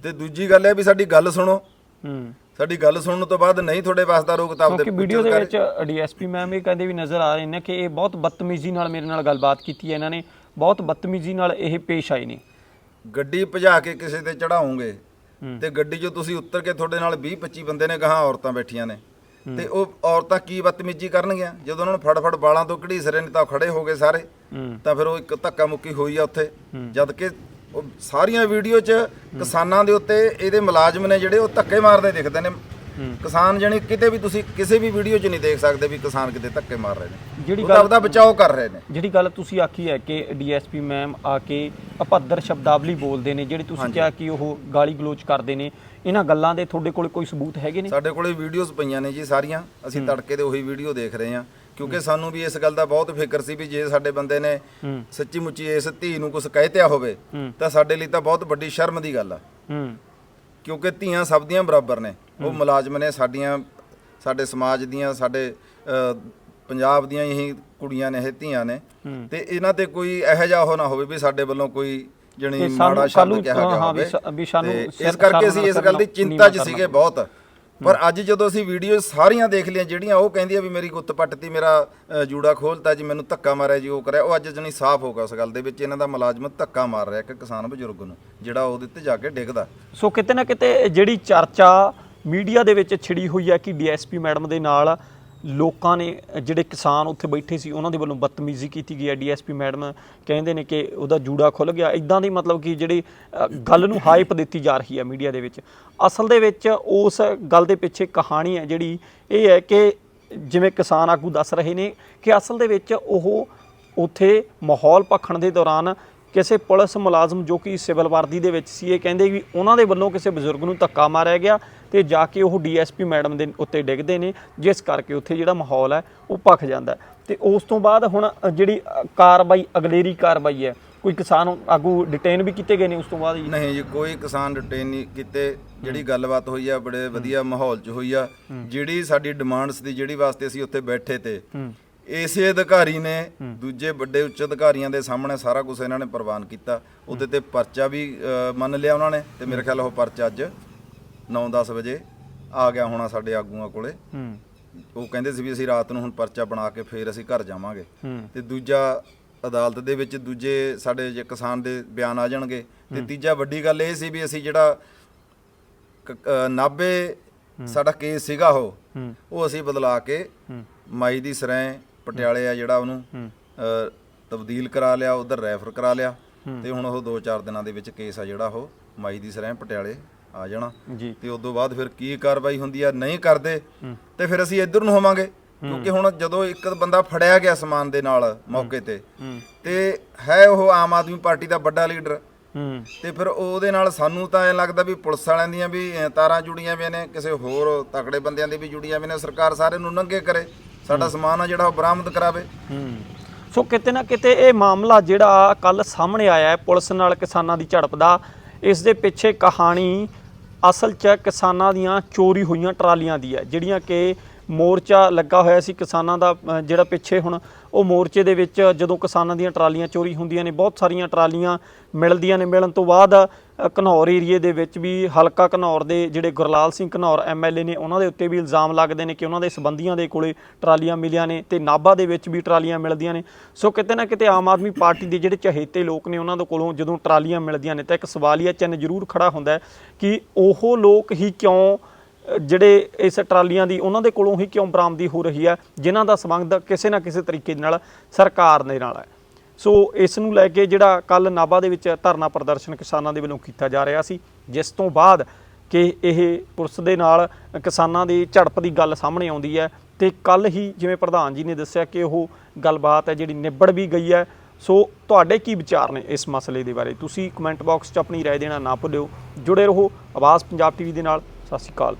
ਤੇ ਦੂਜੀ ਗੱਲ ਇਹ ਵੀ ਸਾਡੀ ਗੱਲ ਸੁਣੋ। ਹੂੰ। ਸਾਡੀ ਗੱਲ ਸੁਣਨ ਤੋਂ ਬਾਅਦ ਨਹੀਂ ਤੁਹਾਡੇ ਵਾਸ ਦਾ ਰੋਕ ਤਾਬ ਕਿਉਂਕਿ ਵੀਡੀਓ ਦੇ ਵਿੱਚ ਡੀਐਸਪੀ ਮੈਮ ਇਹ ਕਹਿੰਦੇ ਵੀ ਨਜ਼ਰ ਆ ਰਹੇ ਨੇ ਕਿ ਇਹ ਬਹੁਤ ਬਦਤਮੀਜ਼ੀ ਨਾਲ ਮੇਰੇ ਨਾਲ ਗੱਲਬਾਤ ਕੀਤੀ ਹੈ ਇਹਨਾਂ ਨੇ। ਬਹੁਤ ਬਦਤਮੀਜ਼ੀ ਨਾਲ ਇਹ ਪੇਸ਼ ਆਏ ਨੇ। ਗੱਡੀ ਭਜਾ ਕੇ ਕਿਸੇ ਤੇ ਚੜਾਉਂਗੇ। ਤੇ ਗੱਡੀ 'ਚੋਂ ਤੁਸੀਂ ਉੱਤਰ ਕੇ ਤੁਹਾਡੇ ਨਾਲ 20 25 ਬੰਦੇ ਨੇ ਗਾਹਾਂ ਔਰਤਾਂ ਬੈਠੀਆਂ ਨੇ। ਤੇ ਉਹ ਔਰਤਾਂ ਕੀ ਬਦਤਮੀਜ਼ੀ ਕਰਨਗੀਆਂ? ਜਦੋਂ ਉਹਨਾਂ ਨੂੰ ਫੜ ਫੜ ਬਾਲਾਂ ਤੋਂ ਘੜੀਸ ਰਹੇ ਨੇ ਤਾਂ ਖੜੇ ਹੋ ਗਏ ਸਾਰੇ। ਤਾਂ ਫਿਰ ਉਹ ਇੱਕ ਧੱਕਾ ਮੁੱਕੀ ਹੋਈ ਆ ਉੱਥੇ। ਜਦ ਕਿ ਉਹ ਸਾਰੀਆਂ ਵੀਡੀਓ 'ਚ ਕਿਸਾਨਾਂ ਦੇ ਉੱਤੇ ਇਹਦੇ ਮੁਲਾਜ਼ਮ ਨੇ ਜਿਹੜੇ ਉਹ ਧੱਕੇ ਮਾਰਦੇ ਦਿਖਦੇ ਨੇ। ਕਿਸਾਨ ਜਣੀ ਕਿਤੇ ਵੀ ਤੁਸੀਂ ਕਿਸੇ ਵੀ ਵੀਡੀਓ 'ਚ ਨਹੀਂ ਦੇਖ ਸਕਦੇ ਵੀ ਕਿਸਾਨ ਕਿਤੇ ਧੱਕੇ ਮਾਰ ਰਹੇ ਨੇ। ਜਿਹੜੀ ਗੱਲ ਆਪਦਾ ਬਚਾਓ ਕਰ ਰਹੇ ਨੇ। ਜਿਹੜੀ ਗੱਲ ਤੁਸੀਂ ਆਖੀ ਹੈ ਕਿ ਡੀਐਸਪੀ ਮੈਮ ਆ ਕੇ ਅਪੱਦਰ ਸ਼ਬਦਾਵਲੀ ਬੋਲਦੇ ਨੇ ਜਿਹੜੀ ਤੁਸੀਂ ਕਿਹਾ ਕਿ ਉਹ ਗਾਲੀ ਗਲੋਚ ਕਰਦੇ ਨੇ ਇਹਨਾਂ ਗੱਲਾਂ ਦੇ ਤੁਹਾਡੇ ਕੋਲ ਕੋਈ ਸਬੂਤ ਹੈਗੇ ਨੇ? ਸਾਡੇ ਕੋਲੇ ਵੀਡੀਓਜ਼ ਪਈਆਂ ਨੇ ਜੀ ਸਾਰੀਆਂ। ਅਸੀਂ ਤੜਕੇ ਦੇ ਉਹੀ ਵੀਡੀਓ ਦੇਖ ਰਹੇ ਹਾਂ। ਕਿਉਂਕਿ ਸਾਨੂੰ ਵੀ ਇਸ ਗੱਲ ਦਾ ਬਹੁਤ ਫਿਕਰ ਸੀ ਵੀ ਜੇ ਸਾਡੇ ਬੰਦੇ ਨੇ ਹੂੰ। ਸੱਚੀ ਮੁੱਚੀ ਇਸ ਧੀ ਨੂੰ ਕੁਝ ਕਹਿਤਿਆ ਹੋਵੇ ਹੂੰ। ਤਾਂ ਸਾਡੇ ਲਈ ਤਾਂ ਬਹੁਤ ਵੱਡੀ ਸ਼ਰਮ ਦੀ ਗੱਲ ਆ। ਹੂੰ। ਕਿਉਂਕਿ ਧੀਆਂ ਸਭ ਦੀਆਂ ਬਰਾਬਰ ਨੇ। ਉਹ ਮੁਲਾਜ਼ਮ ਨੇ ਸਾਡੀਆਂ ਸਾਡੇ ਸਮਾਜ ਦੀਆਂ ਸਾਡੇ ਪੰਜਾਬ ਦੀਆਂ ਹੀ ਕੁੜੀਆਂ ਨੇ ਇਹ ਧੀਆਂ ਨੇ। ਹੂੰ। ਤੇ ਇਹਨਾਂ ਤੇ ਕੋਈ ਇਹੋ ਜਿਹਾ ਉਹ ਨਾ ਹੋਵੇ ਵੀ ਸਾਡੇ ਵੱਲੋਂ ਕੋਈ ਜਣੀ ਮਾੜਾ ਸ਼ਬਦ ਕਿਹਾ ਗਿਆ ਹਾਂ, ਹੋਵੇ। ਇਸ ਕਰਕੇ ਅਸੀਂ ਇਸ ਗੱਲ ਦੀ ਚਿੰਤਾ 'ਚ। ਸੀਗੇ ਬਹੁਤ। ਪਰ ਅੱਜ ਜਦੋਂ ਅਸੀਂ ਵੀਡੀਓ ਸਾਰੀਆਂ ਦੇਖ ਲਈਆਂ, ਜਿਹੜੀਆਂ ਉਹ ਕਹਿੰਦੀਆਂ ਵੀ ਮੇਰੀ ਗੁੱਤ ਪੱਟਤੀ, ਮੇਰਾ ਜੂੜਾ ਖੋਲਤਾ ਜੀ, ਮੈਨੂੰ ਧੱਕਾ ਮਾਰਿਆ ਜੀ, ਉਹ ਕਰਿਆ, ਉਹ ਅੱਜ ਜਣੀ ਸਾਫ਼ ਹੋ ਗਿਆ ਉਸ ਗੱਲ ਦੇ ਵਿੱਚ। ਇਹਨਾਂ ਦਾ ਮੁਲਾਜ਼ਮ ਧੱਕਾ ਮਾਰ ਰਿਹਾ ਇੱਕ ਕਿਸਾਨ ਬਜ਼ੁਰਗ ਨੂੰ, ਜਿਹੜਾ ਉਹਦੇ ਤੇ ਜਾ ਕੇ ਡਿੱਗਦਾ। ਸੋ ਕਿਤੇ ਨਾ ਕਿਤੇ ਜਿਹੜੀ ਚਰਚਾ ਮੀਡੀਆ ਦੇ ਵਿੱਚ ਛਿੜੀ ਹੋਈ ਹੈ ਕਿ ਡੀਐਸਪੀ ਮੈਡਮ ਦੇ ਨਾਲ ਲੋਕਾਂ ਨੇ, ਜਿਹੜੇ ਕਿਸਾਨ ਉੱਥੇ ਬੈਠੇ ਸੀ, ਉਹਨਾਂ ਦੇ ਵੱਲੋਂ ਬਦਤਮੀਜ਼ੀ ਕੀਤੀ ਗਈ ਹੈ। ਡੀਐਸਪੀ ਮੈਡਮ ਕਹਿੰਦੇ ਨੇ ਕਿ ਉਹਦਾ ਜੂੜਾ ਖੁੱਲ ਗਿਆ। ਇਦਾਂ ਦੀ ਮਤਲਬ ਕਿ ਜਿਹੜੀ ਗੱਲ ਨੂੰ ਹਾਈਪ ਦਿੱਤੀ ਜਾ ਰਹੀ ਹੈ ਮੀਡੀਆ ਦੇ ਵਿੱਚ। ਅਸਲ ਦੇ ਵਿੱਚ ਉਸ ਗੱਲ ਦੇ ਪਿੱਛੇ ਕਹਾਣੀ ਹੈ ਜਿਹੜੀ, ਇਹ ਹੈ ਕਿ ਜਿਵੇਂ ਕਿਸਾਨ ਆਗੂ ਦੱਸ ਰਹੇ ਨੇ ਕਿ ਅਸਲ ਦੇ ਵਿੱਚ ਉਹ ਉੱਥੇ ਮਾਹੌਲ ਭਖਣ ਦੇ ਦੌਰਾਨ ਕਿਸੇ ਪੁਲਿਸ ਮੁਲਾਜ਼ਮ ਜੋ ਕਿ ਸਿਵਲ ਵਰਦੀ ਦੇ ਵਿੱਚ ਸੀ, ਇਹ ਕਹਿੰਦੇ ਵੀ ਉਹਨਾਂ ਦੇ ਵੱਲੋਂ ਕਿਸੇ ਬਜ਼ੁਰਗ ਨੂੰ ਧੱਕਾ ਮਾਰਿਆ ਗਿਆ। ਤੇ ਜਾ ਕੇ ਉਹ ਡੀਐਸਪੀ ਮੈਡਮ ਦੇ ਉੱਤੇ ਡਿੱਗਦੇ ਨੇ ਜਿਸ ਕਰਕੇ ਉੱਥੇ ਜਿਹੜਾ ਮਾਹੌਲ ਹੈ ਉਹ ਭਖ ਜਾਂਦਾ। ਤੇ ਉਸ ਤੋਂ ਬਾਅਦ ਹੁਣ ਜਿਹੜੀ ਕਾਰਵਾਈ ਅਗਲੇਰੀ ਕਾਰਵਾਈ ਹੈ ਕੋਈ ਕਿਸਾਨ ਆਗੂ ਡਿਟੇਨ ਵੀ ਕੀਤੇ ਗਏ ਨੇ ਉਸ ਤੋਂ ਬਾਅਦ ਜੀ? ਨਹੀਂ ਜੀ ਕੋਈ ਕਿਸਾਨ ਡਿਟੇਨ ਨਹੀਂ ਕੀਤੇ। ਜਿਹੜੀ ਗੱਲਬਾਤ ਹੋਈ ਆ ਬੜੇ ਵਧੀਆ ਮਾਹੌਲ 'ਚ ਹੋਈ ਆ। ਜਿਹੜੀ ਸਾਡੀ ਡਿਮਾਂਡਸ ਦੀ ਜਿਹੜੀ ਵਾਸਤੇ ਅਸੀਂ ਉੱਥੇ ਬੈਠੇ ਤੇ ਇਸੇ ਅਧਿਕਾਰੀ ਨੇ ਦੂਜੇ ਵੱਡੇ ਉੱਚ ਅਧਿਕਾਰੀਆਂ ਦੇ ਸਾਹਮਣੇ ਸਾਰਾ ਕੁਝ ਇਹਨਾਂ ਨੇ ਪ੍ਰਵਾਨ ਕੀਤਾ। ਉਹਦੇ ਤੇ ਪਰਚਾ ਵੀ ਮੰਨ ਲਿਆ ਉਹਨਾਂ ਨੇ ਤੇ ਮੇਰੇ ਖਿਆਲ ਉਹ ਪਰਚਾ ਅੱਜ 9-10 ਵਜੇ ਆ ਗਿਆ ਹੋਣਾ ਸਾਡੇ ਆਗੂਆਂ ਕੋਲੇ। ਹੂੰ। ਉਹ ਕਹਿੰਦੇ ਸੀ ਵੀ ਅਸੀਂ ਰਾਤ ਨੂੰ ਹੁਣ ਪਰਚਾ ਬਣਾ ਕੇ ਫੇਰ ਅਸੀਂ ਘਰ ਜਾਵਾਂਗੇ। ਤੇ ਦੂਜਾ ਅਦਾਲਤ ਦੇ ਵਿੱਚ ਦੂਜੇ ਸਾਡੇ ਜੇ ਕਿਸਾਨ ਦੇ ਬਿਆਨ ਆ ਜਾਣਗੇ। ਤੇ ਤੀਜਾ ਵੱਡੀ ਗੱਲ ਇਹ ਸੀ ਵੀ ਅਸੀਂ ਜਿਹੜਾ ਨਾਭੇ ਸਾਡਾ ਕੇਸ ਸੀਗਾ ਉਹ ਉਹ ਅਸੀਂ ਬਦਲਾ ਕੇ ਮਾਈ ਦੀ ਸਰਾਂ ਪਟਿਆਲੇ ਆ ਜਿਹੜਾ ਉਹਨੂੰ ਤਬਦੀਲ ਕਰਾ ਲਿਆ ਉਧਰ ਰੈਫਰ ਕਰਾ ਲਿਆ। ਤੇ ਹੁਣ ਉਹ 2-4 ਦਿਨਾਂ ਦੇ ਵਿੱਚ ਕੇਸ ਆ ਜਿਹੜਾ ਉਹ ਮਾਈ ਦੀ ਸਰਾਂ ਪਟਿਆਲੇ ਆ ਜਾਣਾ। ਜੀ। ਤੇ ਉਸ ਤੋਂ ਬਾਅਦ ਫਿਰ ਕੀ ਕਾਰਵਾਈ ਹੁੰਦੀ ਆ ਨਹੀਂ ਕਰਦੇ ਤੇ ਫਿਰ ਅਸੀਂ ਇੱਧਰ ਨੂੰ ਹੋਵਾਂਗੇ। ਕਿਉਂਕਿ ਹੁਣ ਜਦੋਂ ਇੱਕ ਬੰਦਾ ਫੜਿਆ ਗਿਆ ਸਮਾਨ ਦੇ ਨਾਲ ਮੌਕੇ ਤੇ ਤੇ ਹੈ ਉਹ ਆਮ ਆਦਮੀ ਪਾਰਟੀ ਦਾ ਵੱਡਾ ਲੀਡਰ। ਤੇ ਫਿਰ ਉਹਦੇ ਨਾਲ ਸਾਨੂੰ ਤਾਂ ਐ ਲੱਗਦਾ ਵੀ ਪੁਲਿਸ ਵਾਲਿਆਂ ਦੀਆਂ ਵੀ ਤਾਰਾਂ ਜੁੜੀਆਂ ਵੀ ਨੇ ਕਿਸੇ ਹੋਰ ਤਕੜੇ ਬੰਦਿਆਂ ਦੀ ਵੀ ਜੁੜੀਆਂ ਵੀ ਨੇ ਸਰਕਾਰ ਸਾਰੇ ਨੂੰ ਨੰਗੇ ਕਰੇ ਸਾਡਾ ਸਮਾਨ ਆ ਜਿਹੜਾ ਉਹ ਬਰਾਮਦ ਕਰਾਵੇ। ਸੋ ਕਿਤੇ ਨਾ ਕਿਤੇ ਇਹ ਮਾਮਲਾ ਜਿਹੜਾ ਕੱਲ ਸਾਹਮਣੇ ਆਇਆ ਹੈ ਪੁਲਿਸ ਨਾਲ ਕਿਸਾਨਾਂ ਦੀ ਝੜਪ ਦਾ ਇਸ ਦੇ ਪਿੱਛੇ ਕਹਾਣੀ ਅਸਲ 'ਚ ਕਿਸਾਨਾਂ ਦੀਆਂ ਚੋਰੀ ਹੋਈਆਂ ਟਰਾਲੀਆਂ ਦੀ ਹੈ ਜਿਹੜੀਆਂ ਕਿ ਮੋਰਚਾ ਲੱਗਾ ਹੋਇਆ ਸੀ ਕਿਸਾਨਾਂ ਦਾ ਅ, ਜਿਹੜਾ ਪਿੱਛੇ ਹੁਣ ਉਹ ਮੋਰਚੇ ਦੇ ਵਿੱਚ ਜਦੋਂ ਕਿਸਾਨਾਂ ਦੀਆਂ ਟਰਾਲੀਆਂ ਚੋਰੀ ਹੁੰਦੀਆਂ ਨੇ ਬਹੁਤ ਸਾਰੀਆਂ ਟਰਾਲੀਆਂ ਮਿਲਦੀਆਂ ਨੇ। ਮਿਲਣ ਤੋਂ ਬਾਅਦ ਘਨੌਰ ਏਰੀਏ ਦੇ ਵਿੱਚ ਵੀ ਹਲਕਾ ਘਨੌਰ ਦੇ ਜਿਹੜੇ ਗੁਰਲਾਲ ਸਿੰਘ ਘਨੌਰ ਐਮਐਲਏ ਨੇ, ਉਹਨਾਂ ਦੇ ਉੱਤੇ ਵੀ ਇਲਜ਼ਾਮ ਲੱਗਦੇ ਨੇ ਕਿ ਉਹਨਾਂ ਦੇ ਸਬੰਧੀਆਂ ਦੇ ਕੋਲੇ ਟਰਾਲੀਆਂ ਮਿਲੀਆਂ ਨੇ ਤੇ ਨਾਭਾ ਦੇ ਵਿੱਚ ਵੀ ਟਰਾਲੀਆਂ ਮਿਲਦੀਆਂ ਨੇ। ਸੋ ਕਿਤੇ ਨਾ ਕਿਤੇ ਆਮ ਆਦਮੀ ਪਾਰਟੀ ਦੇ ਜਿਹੜੇ ਚਹੇਤੇ ਲੋਕ ਨੇ, ਉਹਨਾਂ ਦੇ ਕੋਲੋਂ ਜਦੋਂ ਟਰਾਲੀਆਂ ਮਿਲਦੀਆਂ ਨੇ ਤਾਂ ਇੱਕ ਸਵਾਲੀਆ ਚਿੰਨ੍ਹ ਜ਼ਰੂਰ ਖੜਾ ਹੁੰਦਾ ਹੈ ਕਿ ਉਹ ਲੋਕ ਹੀ ਕਿਉਂ ਜਿਹੜੇ ਇਸ ਟਰਾਲੀਆਂ ਦੀ ਉਹਨਾਂ ਦੇ ਕੋਲੋਂ ਹੀ ਕਿਉਂ ਬਰਾਮਦੀ ਹੋ ਰਹੀ ਹੈ, ਜਿਨ੍ਹਾਂ ਦਾ ਸੰਬੰਧ ਕਿਸੇ ਨਾ ਕਿਸੇ ਤਰੀਕੇ ਨਾਲ ਸਰਕਾਰ ਦੇ ਨਾਲ ਹੈ। ਸੋ ਇਸ ਨੂੰ ਲੈ ਕੇ ਜਿਹੜਾ ਕੱਲ ਨਾਭਾ ਦੇ ਵਿੱਚ ਧਰਨਾ ਪ੍ਰਦਰਸ਼ਨ ਕਿਸਾਨਾਂ ਦੇ ਵੱਲੋਂ ਕੀਤਾ ਜਾ ਰਿਹਾ ਸੀ ਜਿਸ ਤੋਂ ਬਾਅਦ ਕਿ ਇਹ ਪੁਲਿਸ ਦੇ ਨਾਲ ਕਿਸਾਨਾਂ ਦੀ ਝੜਪ ਦੀ ਗੱਲ ਸਾਹਮਣੇ ਆਉਂਦੀ ਹੈ ਤੇ ਕੱਲ ਹੀ ਜਿਵੇਂ ਪ੍ਰਧਾਨ ਜੀ ਨੇ ਦੱਸਿਆ ਕਿ ਉਹ ਗੱਲਬਾਤ ਹੈ ਜਿਹੜੀ ਨਿਬੜ ਵੀ ਗਈ ਹੈ ਸੋ ਤੁਹਾਡੇ ਕੀ ਵਿਚਾਰ ਨੇ ਇਸ ਮਸਲੇ ਦੇ ਬਾਰੇ ਤੁਸੀਂ ਕਮੈਂਟ ਬਾਕਸ 'ਚ ਆਪਣੀ رائے ਦੇਣਾ ਨਾ ਭੁੱਲਿਓ ਜੁੜੇ ਰਹੋ ਆਵਾਜ਼ ਪੰਜਾਬ ਟੀਵੀ ਦੇ ਨਾਲ ਸਤਿ ਸ਼੍ਰੀ ਅਕਾਲ